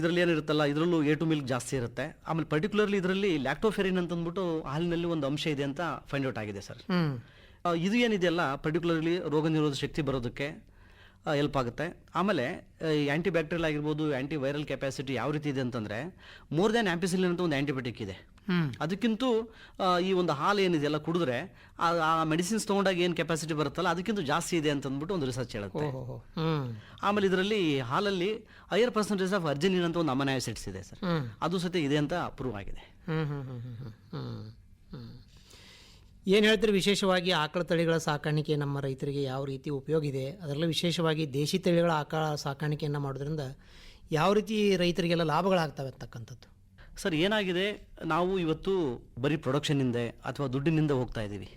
ಇದರಲ್ಲಿ ಏನಿರುತ್ತಲ್ಲ ಇದರಲ್ಲೂ ಎ ಟು ಮಿಲ್ಕ್ ಜಾಸ್ತಿ ಇರುತ್ತೆ. ಆಮೇಲೆ ಪರ್ಟಿಕ್ಯುಲರ್ಲಿ ಇದರಲ್ಲಿ ಲ್ಯಾಕ್ಟೋಫೆರಿನ್ ಅಂತ ಅಂದ್ಬಿಟ್ಟು ಹಾಲಿನಲ್ಲಿ ಒಂದು ಅಂಶ ಇದೆ ಅಂತ ಫೈಂಡ್ ಔಟ್ ಆಗಿದೆ ಸರ್. ಇದು ಏನಿದೆಯಲ್ಲ ಪರ್ಟಿಕ್ಯುಲರ್ಲಿ ರೋಗ ನಿರೋಧ ಶಕ್ತಿ ಬರೋದಕ್ಕೆ ಹೆಲ್ಪ್ ಆಗುತ್ತೆ. ಆಮೇಲೆ ಆ್ಯಂಟಿ ಬ್ಯಾಕ್ಟೀರಿಯಲ್ ಆಗಿರ್ಬೋದು ಆ್ಯಂಟಿ ವೈರಲ್ ಕೆಪಾಸಿಟಿ ಯಾವ ರೀತಿ ಇದೆ ಅಂತಂದರೆ ಮೋರ್ ದ್ಯಾನ್ ಆ್ಯಂಪಿಸಿಲಿನ್ ಅಂತ ಒಂದು ಆ್ಯಂಟಿಬಯೋಟಿಕ್ ಇದೆ. ಅದಕ್ಕಿಂತ ಈ ಒಂದು ಹಾಲು ಏನಿದೆಯಲ್ಲ ಕುಡಿದ್ರೆ ಆ- ಆ ಮೆಡಿಸಿನ್ಸ್ ತೊಗೊಂಡಾಗ ಏನು ಕೆಪಾಸಿಟಿ ಬರುತ್ತಲ್ಲ ಅದಕ್ಕಿಂತ ಜಾಸ್ತಿ ಇದೆ ಅಂತ ಅಂದ್ಬಿಟ್ಟು ಒಂದು ರಿಸರ್ಚ್ ಹೇಳುತ್ತೆ. ಆಮೇಲೆ ಇದರಲ್ಲಿ ಹಾಲಲ್ಲಿ ಹೈಯರ್ ಪರ್ಸೆಂಟೇಜ್ ಆಫ್ ಅರ್ಜಿನಿನ್ ಅಂತ ಒಂದು ಅಮನ ಆಸಿಡ್ಸ್ ಇದೆ ಸರ್. ಅದು ಸತಿ ಇದೆ ಅಂತ ಅಪ್ರೂವ್ ಆಗಿದೆ. ಏನು ಹೇಳ್ತೀರಿ ವಿಶೇಷವಾಗಿ ಆಕಳ ತಳಿಗಳ ಸಾಕಾಣಿಕೆ ನಮ್ಮ ರೈತರಿಗೆ ಯಾವ ರೀತಿ ಉಪಯೋಗ ಇದೆ, ಅದರಲ್ಲೂ ವಿಶೇಷವಾಗಿ ದೇಶಿ ತಳಿಗಳ ಆಕಳ ಸಾಕಾಣಿಕೆಯನ್ನು ಮಾಡೋದ್ರಿಂದ ಯಾವ ರೀತಿ ರೈತರಿಗೆಲ್ಲ ಲಾಭಗಳಾಗ್ತವೆ ಅಂತಕ್ಕಂಥದ್ದು? ಸರ್, ಏನಾಗಿದೆ, ನಾವು ಇವತ್ತು ಬರೀ ಪ್ರೊಡಕ್ಷನ್ನಿಂದ ಅಥವಾ ದುಡ್ಡಿನಿಂದ ಹೋಗ್ತಾ ಇದ್ದೀವಿ.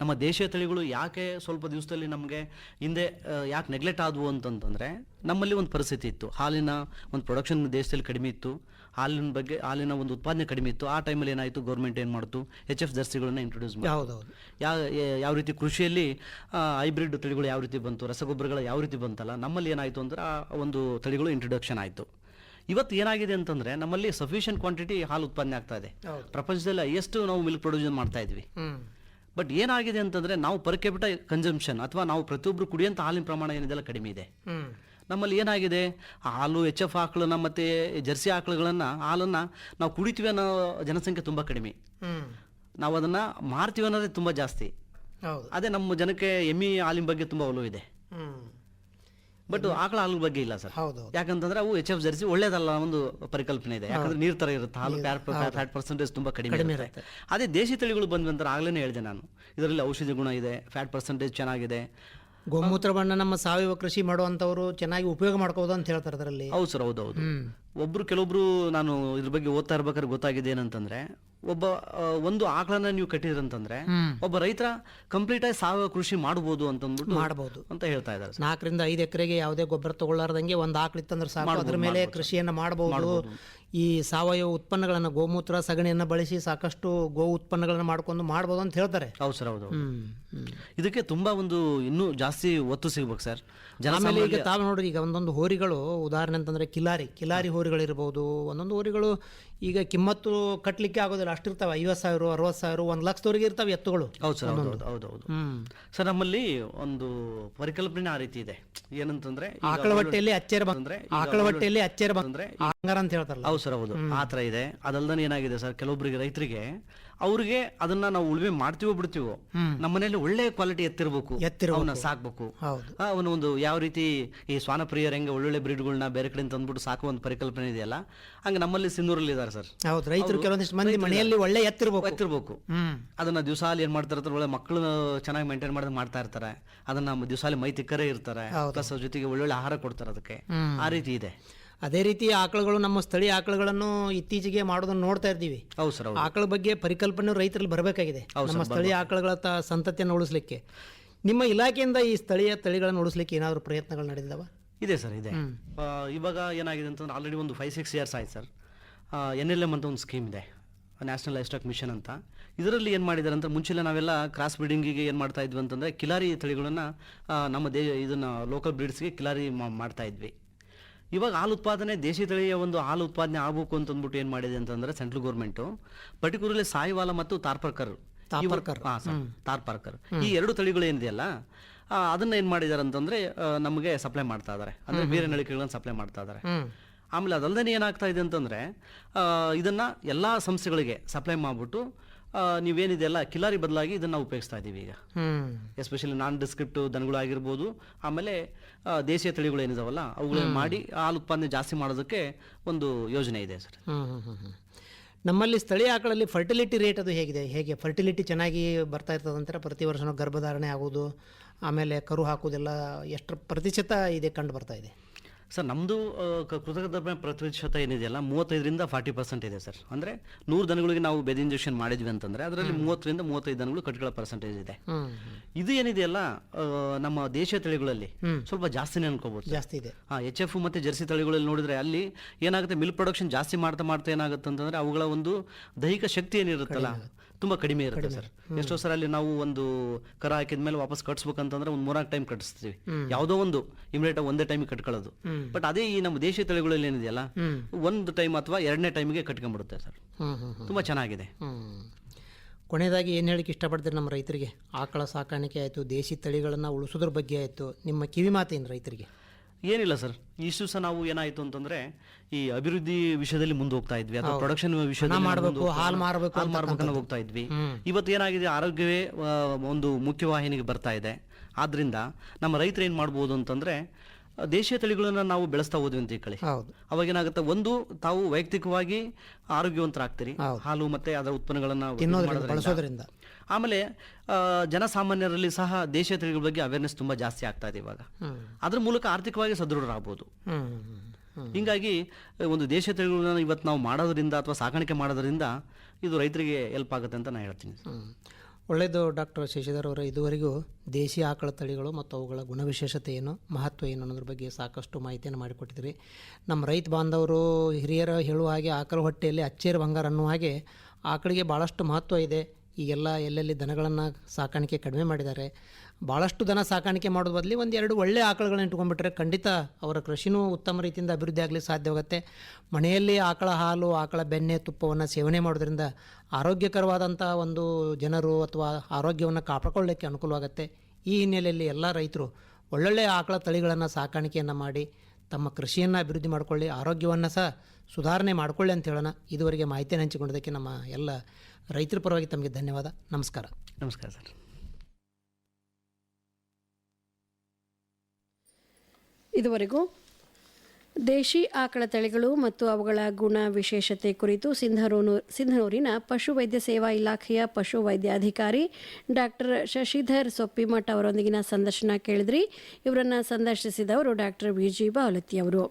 ನಮ್ಮ ದೇಶೀಯ ತಳಿಗಳು ಯಾಕೆ ಸ್ವಲ್ಪ ದಿವಸದಲ್ಲಿ ನಮಗೆ ಹಿಂದೆ ಯಾಕೆ ನೆಗ್ಲೆಕ್ಟ್ ಆದವು ಅಂತಂತಂದರೆ, ನಮ್ಮಲ್ಲಿ ಒಂದು ಪರಿಸ್ಥಿತಿ ಇತ್ತು. ಹಾಲಿನ ಒಂದು ಪ್ರೊಡಕ್ಷನ್ ದೇಶದಲ್ಲಿ ಕಡಿಮೆ ಇತ್ತು. ಹಾಲಿನ ಬಗ್ಗೆ ಹಾಲಿನ ಒಂದು ಉತ್ಪಾದನೆ ಕಡಿಮೆ ಇತ್ತು. ಆ ಟೈಮಲ್ಲಿ ಏನಾಯಿತು? ಗೌರ್ಮೆಂಟ್ ಏನು ಮಾಡ್ತು? ಎಚ್ ಎಫ್ ಜರ್ಸಿಗಳನ್ನ ಇಂಟ್ರೊಡ್ಯೂಸ್ ಮಾಡಿ ಹೌದೌದು. ಯಾವ ಯಾವ ರೀತಿ ಕೃಷಿಯಲ್ಲಿ ಹೈಬ್ರಿಡ್ ತಳಿಗಳು ಯಾವ ರೀತಿ ಬಂತು? ರಸಗೊಬ್ಬರಗಳು ಯಾವ ರೀತಿ ಬಂತಲ್ಲ? ನಮ್ಮಲ್ಲಿ ಏನಾಯಿತು ಅಂದ್ರೆ ಆ ಒಂದು ತಳಿಗಳು ಇಂಟ್ರೊಡಕ್ಷನ್ ಆಯಿತು. ಇವತ್ತು ಏನಾಗಿದೆ ಅಂತಂದ್ರೆ ನಮ್ಮಲ್ಲಿ ಸಫಿಷಿಯಂಟ್ ಕ್ವಾಂಟಿಟಿ ಹಾಲು ಉತ್ಪಾದನೆ ಆಗ್ತಾ ಇದೆ. ಪ್ರಪಂಚದಲ್ಲಿ ಎಷ್ಟು ನಾವು ಮಿಲ್ಕ್ ಪ್ರೊಡ್ಯೂಸ್ ಮಾಡ್ತಾ ಇದ್ವಿ. ಬಟ್ ಏನಾಗಿದೆ ಅಂತಂದ್ರೆ ನಾವು ಪರ್ ಕ್ಯಾಪಿಟ ಕನ್ಸಂಪ್ಷನ್ ಅಥವಾ ನಾವು ಪ್ರತಿಯೊಬ್ಬರು ಕುಡಿಯಂತ ಹಾಲಿನ ಪ್ರಮಾಣ ಏನಿದೆಲ್ಲ ಕಡಿಮೆ ಇದೆ. ನಮ್ಮಲ್ಲಿ ಏನಾಗಿದೆ? ಹಾಲು ಎಚ್ ಎಫ್ ಆಕಳನ್ನ ಮತ್ತೆ ಜರ್ಸಿ ಆಕಳುಗಳನ್ನ ಹಾಲನ್ನ ನಾವು ಕುಡಿತೀವಿ ಅನ್ನೋ ಜನಸಂಖ್ಯೆ ತುಂಬಾ ಕಡಿಮೆ. ನಾವು ಅದನ್ನ ಮಾರ್ತೀವಿ ಅನ್ನೋದೇ ತುಂಬಾ ಜಾಸ್ತಿ. ಅದೇ ನಮ್ಮ ಜನಕ್ಕೆ ಎಮ್ಮಿ ಹಾಲಿನ ಬಗ್ಗೆ ತುಂಬಾ ಒಲವು ಇದೆ. ಬಟ್ ಆಕಳ ಹಾಲು ಬಗ್ಗೆ ಇಲ್ಲ ಸರ್. ಯಾಕಂತಂದ್ರೆ ಅವು ಎಚ್ ಎಫ್ ಜರ್ಸಿ ಒಳ್ಳೇದಲ್ಲ ಒಂದು ಪರಿಕಲ್ಪನೆ ಇದೆ. ಯಾಕಂದ್ರೆ ನೀರ್ ತರ ಇರುತ್ತೆ. ಹಾಲು ಫ್ಯಾಟ್ ಪರ್ಸೆಂಟೇಜ್ ತುಂಬಾ ಕಡಿಮೆ ಇರುತ್ತೆ. ಅದೇ ದೇಶಿ ತಳಿಗಳು ಬಂದ್ವಂತಾರೆ ಆಗ್ಲೇ ಹೇಳಿದೆ ನಾನು. ಇದರಲ್ಲಿ ಔಷಧಿ ಗುಣ ಇದೆ ಫ್ಯಾಟ್ ಪರ್ಸೆಂಟೇಜ್ ಚೆನ್ನಾಗಿದೆ. ಗೋಮೂತ್ರವನ್ನ ನಮ್ಮ ಸಾವಯವ ಕೃಷಿ ಮಾಡುವಂಥವ್ರು ಚೆನ್ನಾಗಿ ಉಪಯೋಗ ಮಾಡ್ಕೋಬೋದು ಅಂತ ಹೇಳ್ತಾರೆ ಅದರಲ್ಲಿ. ಹೌದು ಸರ್ ಹೌದು ಹೌದು. ಒಬ್ರು ಕೆಲವೊಬ್ರು ನಾನು ಇದ್ರ ಬಗ್ಗೆ ಓದ್ತಾ ಇರ್ಬೇಕಾದ್ರೆ ಗೊತ್ತಾಗಿದೆ ಏನಂತಂದ್ರೆ ಒಬ್ಬ ಆ, ಒಂದು ಆಕಳನ್ನ ನೀವು ಕಟ್ಟಿದ್ರಂತಂದ್ರೆ ಒಬ್ಬ ರೈತರ ಕಂಪ್ಲೀಟ್ ಆಗಿ ಸಾವಯವ ಕೃಷಿ ಮಾಡಬಹುದು ಅಂತ ಅಂದ್ಬಿಟ್ಟು ಮಾಡ್ಬೋದು. ಅಂತ ಹೇಳ್ತಾ ಇದ್ದಾರೆ ನಾಲ್ಕರಿಂದ ಐದು ಎಕರೆಗೆ ಯಾವುದೇ ಗೊಬ್ಬರ ತಗೊಳ್ಳಾರ್ದಂಗೆ ಒಂದು ಆಕಳಿತ್ತಂದ್ರೆ ಸಾಕು. ಅದ್ರ ಮೇಲೆ ಕೃಷಿಯನ್ನು ಮಾಡಬಹುದು ಈ ಸಾವಯವ ಉತ್ಪನ್ನಗಳನ್ನು ಗೋಮೂತ್ರ ಸಗಣಿಯನ್ನು ಬಳಸಿ ಸಾಕಷ್ಟು ಗೋ ಉತ್ಪನ್ನಗಳನ್ನು ಮಾಡ್ಕೊಂಡು ಮಾಡ್ಬೋದು ಅಂತ ಹೇಳ್ತಾರೆ. ಹೌದು ಸರ್ ಹೌದು. ಇದಕ್ಕೆ ತುಂಬಾ ಒಂದು ಇನ್ನೂ ಜಾಸ್ತಿ ಒತ್ತು ಸಿಗ್ಬೇಕು ಸರ್. ಆಮೇಲೆ ಈಗ ತಾವು ನೋಡ್ರಿ ಈಗ ಒಂದೊಂದು ಹೋರಿಗಳು ಉದಾಹರಣೆ ಅಂತಂದ್ರೆ ಕಿಲಾರಿ. ಕಿಲಾರಿ ಹೋರಿಗಳಿರ್ಬೋದು ಒಂದೊಂದು ಹೋರಿಗಳು ಈಗ ಕಿಮ್ಮತ್ತು ಕಟ್ಟಲಿಕ್ಕೆ ಆಗೋದಿಲ್ಲ. ಅಷ್ಟಿರ್ತಾವೆ. ಐವತ್ತು ಸಾವಿರ ಅರವತ್ತು ಸಾವಿರ ಒಂದು ಲಕ್ಷದವರೆಗೆ ಇರ್ತಾವೆ ಎತ್ತುಗಳು. ಹೌದು ಸರ್ ಹೌದು ಹೌದು ಹೌದು ಸರ್ ನಮ್ಮಲ್ಲಿ ಒಂದು ಪರಿಕಲ್ಪನೆ ಆ ರೀತಿ ಇದೆ. ಏನಂತಂದ್ರೆ ಆಕಳ ಹೊಟ್ಟೆಯಲ್ಲಿ ಅಚ್ಚೇರ ಬಂದ್ರೆ ಆಕಳ ಹೊಟ್ಟೆಯಲ್ಲಿ ಅಚ್ಚೇರ ಬಂದ್ರೆ ಹಂಗಾರ ಅಂತ ಹೇಳ್ತಾರಲ್ಲ. ಹೌದು ಸರ್ ಹೌದು. ಆ ಥರ ಇದೆ. ಅದಲ್ದನೆ ಏನಾಗಿದೆ ಸರ್ ಕೆಲವೊಬ್ಬರಿಗೆ ರೈತರಿಗೆ ಅವ್ರಿಗೆ ಅದನ್ನ ನಾವು ಉಳುಮೆ ಮಾಡ್ತೀವೋ ಬಿಡ್ತೀವೋ ನಮ್ಮ ಮನೇಲಿ ಒಳ್ಳೆ ಕ್ವಾಲಿಟಿ ಎತ್ತಿರ್ಬೇಕು. ಅವನ್ನ ಸಾಕ್ಬೇಕು. ಅವನ ಒಂದು ಯಾವ ರೀತಿ ಈ ಶ್ವಾನಪ್ರಿಯರ್ ಹೆಂಗೆ ಒಳ್ಳೊಳ್ಳೆ ಬ್ರೀಡ್ಗಳನ್ನ ಬೇರೆ ಕಡೆ ತಂದ್ಬಿಟ್ಟು ಸಾಕುವ ಒಂದು ಪರಿಕಲ್ಪನೆ ಇದೆಯಲ್ಲ ಹಂಗೆ ನಮ್ಮಲ್ಲಿ ಸಿಂಧೂರಲ್ಲಿ ಇದ್ದಾರೆ ಸರ್. ಹೌದು ರೈತರು ಕೆಲವೊಂದಿಷ್ಟು ಮಂದಿ ಮನೆಯಲ್ಲಿ ಒಳ್ಳೆ ಎತ್ತಿರ್ಬೇಕು. ಎತ್ತಿರ್ಬೇಕು. ಅದನ್ನ ದಿವಸಾಲಿ ಏನ್ ಮಾಡ್ತಾ ಇರ್ತಾರೆ ಒಳ್ಳೆ ಮಕ್ಕಳು ಚೆನ್ನಾಗಿ ಮೇಂಟೈನ್ ಮಾಡೋದು ಮಾಡ್ತಾ ಇರ್ತಾರೆ. ಅದನ್ನ ದಿವಸಾಲಿ ಮೈ ತಿಕ್ಕರೇ ಇರ್ತಾರೆ. ಪ್ಲಸ್ ಜೊತೆಗೆ ಒಳ್ಳೊಳ್ಳೆ ಆಹಾರ ಕೊಡ್ತಾರೆ ಅದಕ್ಕೆ. ಆ ರೀತಿ ಇದೆ. ಅದೇ ರೀತಿ ಆಕಳುಗಳು ನಮ್ಮ ಸ್ಥಳೀಯ ಆಕಳುಗಳನ್ನು ಇತ್ತೀಚೆಗೆ ಮಾಡೋದನ್ನು ನೋಡ್ತಾ ಇದ್ದೀವಿ ಹೌದು ಸರ್ ಆಕಳ ಬಗ್ಗೆ ಪರಿಕಲ್ಪನೆ ರೈತರಲ್ಲಿ ಬರಬೇಕಾಗಿದೆ. ನಮ್ಮ ಸ್ಥಳೀಯ ಆಕಳುಗಳ ತ ಸಂತತಿಯನ್ನು ಉಳಿಸ್ಲಿಕ್ಕೆ. ನಿಮ್ಮ ಇಲಾಖೆಯಿಂದ ಈ ಸ್ಥಳೀಯ ತಳಿಗಳನ್ನು ಉಳಿಸ್ಲಿಕ್ಕೆ ಏನಾದರೂ ಪ್ರಯತ್ನಗಳು ನಡೆದಿದ್ದಾವ ಇದೆ ಸರ್ ಇದೆ. ಇವಾಗ ಏನಾಗಿದೆ ಅಂತಂದ್ರೆ ಆಲ್ರೆಡಿ ಒಂದು ಫೈವ್ ಸಿಕ್ಸ್ ಇಯರ್ಸ್ ಆಯ್ತು ಸರ್. ಎನ್ ಎಲ್ ಎಂ ಅಂತ ಒಂದು ಸ್ಕೀಮ್ ಇದೆ. ನ್ಯಾಷನಲ್ ಲೈಫ್ ಸ್ಟಾಕ್ ಮಿಷನ್ ಅಂತ. ಇದರಲ್ಲಿ ಏನು ಮಾಡಿದ್ದಾರೆ ಅಂತ ಮುಂಚೆಲ್ಲ ನಾವೆಲ್ಲ ಕ್ರಾಸ್ ಬ್ರೀಡಿಂಗಿಗೆ ಏನು ಮಾಡ್ತಾ ಇದ್ವಿ ಅಂತಂದರೆ ಕಿಲಾರಿ ತಳಿಗಳನ್ನು ನಮ್ಮ ದೇ ಇದನ್ನು ಲೋಕಲ್ ಬ್ರೀಡ್ಸ್ಗೆ ಕಿಲಾರಿ ಮಾಡ್ತಾ ಇದ್ವಿ. ಇವಾಗ ಹಾಲು ಉತ್ಪಾದನೆ ದೇಶಿ ತಳಿಯ ಒಂದು ಹಾಲು ಉತ್ಪಾದನೆ ಆಗಬೇಕು ಅಂತಂದ್ಬಿಟ್ಟು ಏನು ಮಾಡಿದೆ ಅಂತಂದ್ರೆ ಸೆಂಟ್ರಲ್ ಗೌರ್ಮೆಂಟು ಪರ್ಟಿಕ್ಯುಲರ್ಲಿ ಸಾಯಿವಾಲ ಮತ್ತು ತಾರ್ಪರ್ಕರ್. ತಾರ್ಪರ್ಕರ್. ಈ ಎರಡು ತಳಿಗಳು ಏನಿದೆಯಲ್ಲ ಅದನ್ನ ಏನು ಮಾಡಿದ್ದಾರೆ ಅಂತಂದ್ರೆ ನಮಗೆ ಸಪ್ಲೈ ಮಾಡ್ತಾ ಇದ್ದಾರೆ ಅಂದ್ರೆ ಬೇರೆ ನಳಿಕೆಗಳನ್ನ ಸಪ್ಲೈ ಮಾಡ್ತಾ ಇದ್ದಾರೆ ಆಮೇಲೆ ಅದಲ್ಲದೆ ಏನಾಗ್ತಾ ಇದೆ ಅಂತಂದ್ರೆ ಇದನ್ನ ಎಲ್ಲಾ ಸಂಸ್ಥೆಗಳಿಗೆ ಸಪ್ಲೈ ಮಾಡ್ಬಿಟ್ಟು ನೀವೇನಿದೆಯಲ್ಲ ಕಿಲಾರಿ ಬದಲಾಗಿ ಇದನ್ನ ಉಪಯೋಗಿಸ್ತಾ ಇದ್ದೀವಿ ಈಗ. ಎಸ್ಪೆಷಲಿ ನಾನ್ ಡಿಸ್ಕ್ರಿಪ್ಟಿವ್ ದನಗಳಾಗಿರ್ಬೋದು ಆಮೇಲೆ ದೇಶೀಯ ತಳಿಗಳು ಏನಿದಾವಲ್ಲ ಅವುಗಳನ್ನ ಮಾಡಿ ಹಾಲು ಉತ್ಪಾದನೆ ಜಾಸ್ತಿ ಮಾಡೋದಕ್ಕೆ ಒಂದು ಯೋಜನೆ ಇದೆ ಸರ್. ನಮ್ಮಲ್ಲಿ ಸ್ಥಳೀಯ ಆಕಳಲ್ಲಿ ಫರ್ಟಿಲಿಟಿ ರೇಟ್ ಅದು ಹೇಗಿದೆ? ಹೇಗೆ ಫರ್ಟಿಲಿಟಿ ಚೆನ್ನಾಗಿ ಬರ್ತಾ ಇರ್ತದಂತಾರೆ ಪ್ರತಿ ವರ್ಷನೂ ಗರ್ಭಧಾರಣೆ ಆಗೋದು ಆಮೇಲೆ ಕರು ಹಾಕೋದೆಲ್ಲ ಎಷ್ಟು ಪ್ರತಿಶತ ಇದೆ ಕಂಡು ಬರ್ತಾ ಇದೆ? ಸರ್ ನಮ್ಮದು ಕೃತಕ ಪ್ರತಿಶತ ಏನಿದೆಯಲ್ಲ ಮೂವತ್ತೈದರಿಂದ ಫಾರ್ಟಿ ಪರ್ಸೆಂಟ್ ಇದೆ ಸರ್. ಅಂದರೆ ನೂರು ದನಗಳಿಗೆ ನಾವು ಬೆದ ಇಂಜೆಕ್ಷನ್ ಮಾಡಿದ್ವಿ ಅಂತಂದರೆ ಅದರಲ್ಲಿ ಮೂವತ್ತರಿಂದ ಮೂವತ್ತೈದು ದನಗಳು ಕಟ್ಗಳ ಪರ್ಸೆಂಟೇಜ್ ಇದೆ. ಇದು ಏನಿದೆಯಲ್ಲ ನಮ್ಮ ದೇಶೀಯ ತಳಿಗಳಲ್ಲಿ ಸ್ವಲ್ಪ ಜಾಸ್ತಿನೇ ಅನ್ಕೋಬಹುದು ಜಾಸ್ತಿ ಇದೆ. ಹಾಂ ಎಚ್ ಎಫ್ ಮತ್ತು ಜರ್ಸಿ ತಳಿಗಳಲ್ಲಿ ನೋಡಿದ್ರೆ ಅಲ್ಲಿ ಏನಾಗುತ್ತೆ ಮಿಲ್ಕ್ ಪ್ರೊಡಕ್ಷನ್ ಜಾಸ್ತಿ ಮಾಡ್ತಾ ಮಾಡ್ತಾ ಏನಾಗುತ್ತೆ ಅಂತಂದರೆ ಅವುಗಳ ಒಂದು ದೈಹಿಕ ಶಕ್ತಿ ಏನಿರುತ್ತಲ್ಲ ತುಂಬಾ ಕಡಿಮೆ ಇರುತ್ತೆ ಸರ್. ಎಷ್ಟೋ ಸಲ ಅಲ್ಲಿ ನಾವು ಒಂದು ಕರ ಹಾಕಿದ ಮೇಲೆ ವಾಪಸ್ ಕಟ್ಸ್ಬೇಕಂತಂದ್ರೆ ಒಂದು ಮೂರ್ನಾಲ್ಕು ಟೈಮ್ ಕಟ್ಟಿಸ್ತೀವಿ ಯಾವುದೋ ಒಂದು ಇಮಿಡಿಯೇಟ್ ಒಂದೇ ಟೈಮ್ ಕಟ್ಕೊಳ್ಳೋದು. ಬಟ್ ಅದೇ ಈ ನಮ್ಮ ದೇಶೀಯ ತಳಿಗಳಲ್ಲಿ ಏನಿದೆಯಲ್ಲ ಒಂದು ಟೈಮ್ ಅಥವಾ ಎರಡನೇ ಟೈಮಿಗೆ ಕಟ್ಕೊಂಡ್ಬಿಡುತ್ತೆ ಸರ್. ತುಂಬ ಚೆನ್ನಾಗಿದೆ. ಕೊನೆಯದಾಗಿ ಏನು ಹೇಳಕ್ಕೆ ಇಷ್ಟಪಡ್ತೀರಿ ನಮ್ಮ ರೈತರಿಗೆ? ಆಕಳ ಸಾಕಾಣಿಕೆ ಆಯಿತು ದೇಶಿ ತಳಿಗಳನ್ನು ಉಳಿಸೋದ್ರ ಬಗ್ಗೆ ಆಯಿತು ನಿಮ್ಮ ಕಿವಿ ಮಾತೇನು ರೈತರಿಗೆ. ಏನಿಲ್ಲ ಸರ್. ಇಷ್ಟು ಸಹ ನಾವು ಏನಾಯ್ತು ಅಂತಂದ್ರೆ ಈ ಅಭಿವೃದ್ಧಿ ವಿಷಯದಲ್ಲಿ ಮುಂದೆ ಹೋಗ್ತಾ ಇದ್ವಿ. ಅಥವಾ ಪ್ರೊಡಕ್ಷನ್ ವಿಷಯದಲ್ಲಿ ಮಾಡಬೇಕು ಹಾಲ್ ಮಾರ್ಬೇಕು ಹಾಲ್ ಮಾರ್ಬೇಕು ಹೋಗ್ತಾ ಇದ್ವಿ. ಇವತ್ತು ಏನಾಗಿದೆ ಆರೋಗ್ಯವೇ ಒಂದು ಮುಖ್ಯವಾಹಿನಿಗೆ ಬರ್ತಾ ಇದೆ. ಆದ್ರಿಂದ ನಮ್ಮ ರೈತರು ಏನ್ ಮಾಡ್ಬೋದು ಅಂತಂದ್ರೆ ದೇಶೀಯ ತಳಿಗಳನ್ನ ನಾವು ಬೆಳೆಸ್ತಾ ಹೋದ್ವಿ ಅಂತ ಹೇಳಿ ಹೌದು. ಅವಾಗ ಏನಾಗುತ್ತೆ ಒಂದು ತಾವು ವೈಯಕ್ತಿಕವಾಗಿ ಆರೋಗ್ಯವಂತರಾಗ್ತೀರಿ. ಹಾಲು ಮತ್ತೆ ಅದರ ಉತ್ಪನ್ನಗಳನ್ನ ಆಮೇಲೆ ಜನಸಾಮಾನ್ಯರಲ್ಲಿ ಸಹ ದೇಶೀಯ ತಳಿಗಳ ಬಗ್ಗೆ ಅವೇರ್ನೆಸ್ ತುಂಬಾ ಜಾಸ್ತಿ ಆಗ್ತಾ ಇದೆ ಇವಾಗ. ಅದ್ರ ಮೂಲಕ ಆರ್ಥಿಕವಾಗಿ ಹ್ಮ್ ಹಿಂಗಾಗಿ ಒಂದು ದೇಶ ತೆರಿಗೆಗಳನ್ನ ಇವತ್ತು ನಾವು ಮಾಡೋದ್ರಿಂದ ಅಥವಾ ಸಾಗಾಣಿಕೆ ಮಾಡೋದ್ರಿಂದ ಇದು ರೈತರಿಗೆ ಹೆಲ್ಪ್ ಆಗುತ್ತೆ ಅಂತ ನಾನು ಹೇಳ್ತೀನಿ. ಒಳ್ಳೆಯದು ಡಾಕ್ಟರ್ ಶಶಿಧರ್ ಅವರ ಇದುವರೆಗೂ ದೇಶಿ ಆಕಳ ತಳಿಗಳು ಮತ್ತು ಅವುಗಳ ಗುಣವಿಶೇಷತೆ ಏನು ಮಹತ್ವ ಏನು ಅನ್ನೋದ್ರ ಬಗ್ಗೆ ಸಾಕಷ್ಟು ಮಾಹಿತಿಯನ್ನು ಮಾಡಿಕೊಟ್ಟಿದ್ರಿ ನಮ್ಮ ರೈತ ಬಾಂಧವರು ಹಿರಿಯರ ಹೇಳುವ ಹಾಗೆ ಆಕಳ ಹೊಟ್ಟೆಯಲ್ಲಿ ಅಚ್ಚೇರು ಬಂಗಾರ ಅನ್ನುವ ಹಾಗೆ ಆಕಳಿಗೆ ಭಾಳಷ್ಟು ಮಹತ್ವ ಇದೆ. ಈಗೆಲ್ಲ ಎಲ್ಲೆಲ್ಲಿ ದನಗಳನ್ನು ಸಾಕಾಣಿಕೆ ಕಡಿಮೆ ಮಾಡಿದ್ದಾರೆ ಭಾಳಷ್ಟು ದನ ಸಾಕಾಣಿಕೆ ಮಾಡೋದು ಬದಲಿ ಒಂದು ಎರಡು ಒಳ್ಳೆ ಆಕಳುಗಳನ್ನ ಇಟ್ಕೊಂಡ್ಬಿಟ್ರೆ ಖಂಡಿತ ಅವರ ಕೃಷಿನೂ ಉತ್ತಮ ರೀತಿಯಿಂದ ಅಭಿವೃದ್ಧಿ ಆಗಲಿ ಸಾಧ್ಯವಾಗುತ್ತೆ. ಮನೆಯಲ್ಲಿ ಆಕಳ ಹಾಲು, ಆಕಳ ಬೆಣ್ಣೆ, ತುಪ್ಪವನ್ನು ಸೇವನೆ ಮಾಡೋದ್ರಿಂದ ಆರೋಗ್ಯಕರವಾದಂಥ ಒಂದು ಜನರು ಅಥವಾ ಆರೋಗ್ಯವನ್ನು ಕಾಪಾಡ್ಕೊಳ್ಳೋಕ್ಕೆ ಅನುಕೂಲವಾಗುತ್ತೆ. ಈ ಹಿನ್ನೆಲೆಯಲ್ಲಿ ಎಲ್ಲ ರೈತರು ಒಳ್ಳೊಳ್ಳೆಯ ಆಕಳ ತಳಿಗಳನ್ನು ಸಾಕಾಣಿಕೆಯನ್ನು ಮಾಡಿ ತಮ್ಮ ಕೃಷಿಯನ್ನು ಅಭಿವೃದ್ಧಿ ಮಾಡಿಕೊಳ್ಳಿ, ಆರೋಗ್ಯವನ್ನು ಸಹ ಸುಧಾರಣೆ ಮಾಡಿಕೊಳ್ಳಿ ಅಂತ ಹೇಳೋಣ. ಇದುವರೆಗೆ ಮಾಹಿತಿಯನ್ನು ಹಂಚಿಕೊಂಡಿದ್ದಕ್ಕೆ ನಮ್ಮ ಎಲ್ಲ ರೈತರ ಪರವಾಗಿ ತಮಗೆ ಧನ್ಯವಾದ. ನಮಸ್ಕಾರ. ನಮಸ್ಕಾರ ಸರ್. ಇದುವರೆಗೂ ದೇಶಿ ಆಕಳ ತಳಿಗಳು ಮತ್ತು ಅವುಗಳ ಗುಣ ವಿಶೇಷತೆ ಕುರಿತು ಸಿಂಧನೂರು ಸಿಂಧನೂರಿನ ಪಶುವೈದ್ಯ ಸೇವಾ ಇಲಾಖೆಯ ಪಶುವೈದ್ಯಾಧಿಕಾರಿ ಡಾಕ್ಟರ್ ಶಶಿಧರ್ ಸೊಪ್ಪಿಮಠ್ ಅವರೊಂದಿಗಿನ ಸಂದರ್ಶನ ಕೇಳಿದ್ರಿ. ಇವರನ್ನು ಸಂದರ್ಶಿಸಿದವರು ಡಾಕ್ಟರ್ ವಿ ಜಿ ಬಾವಲತ್ತಿ ಅವರು.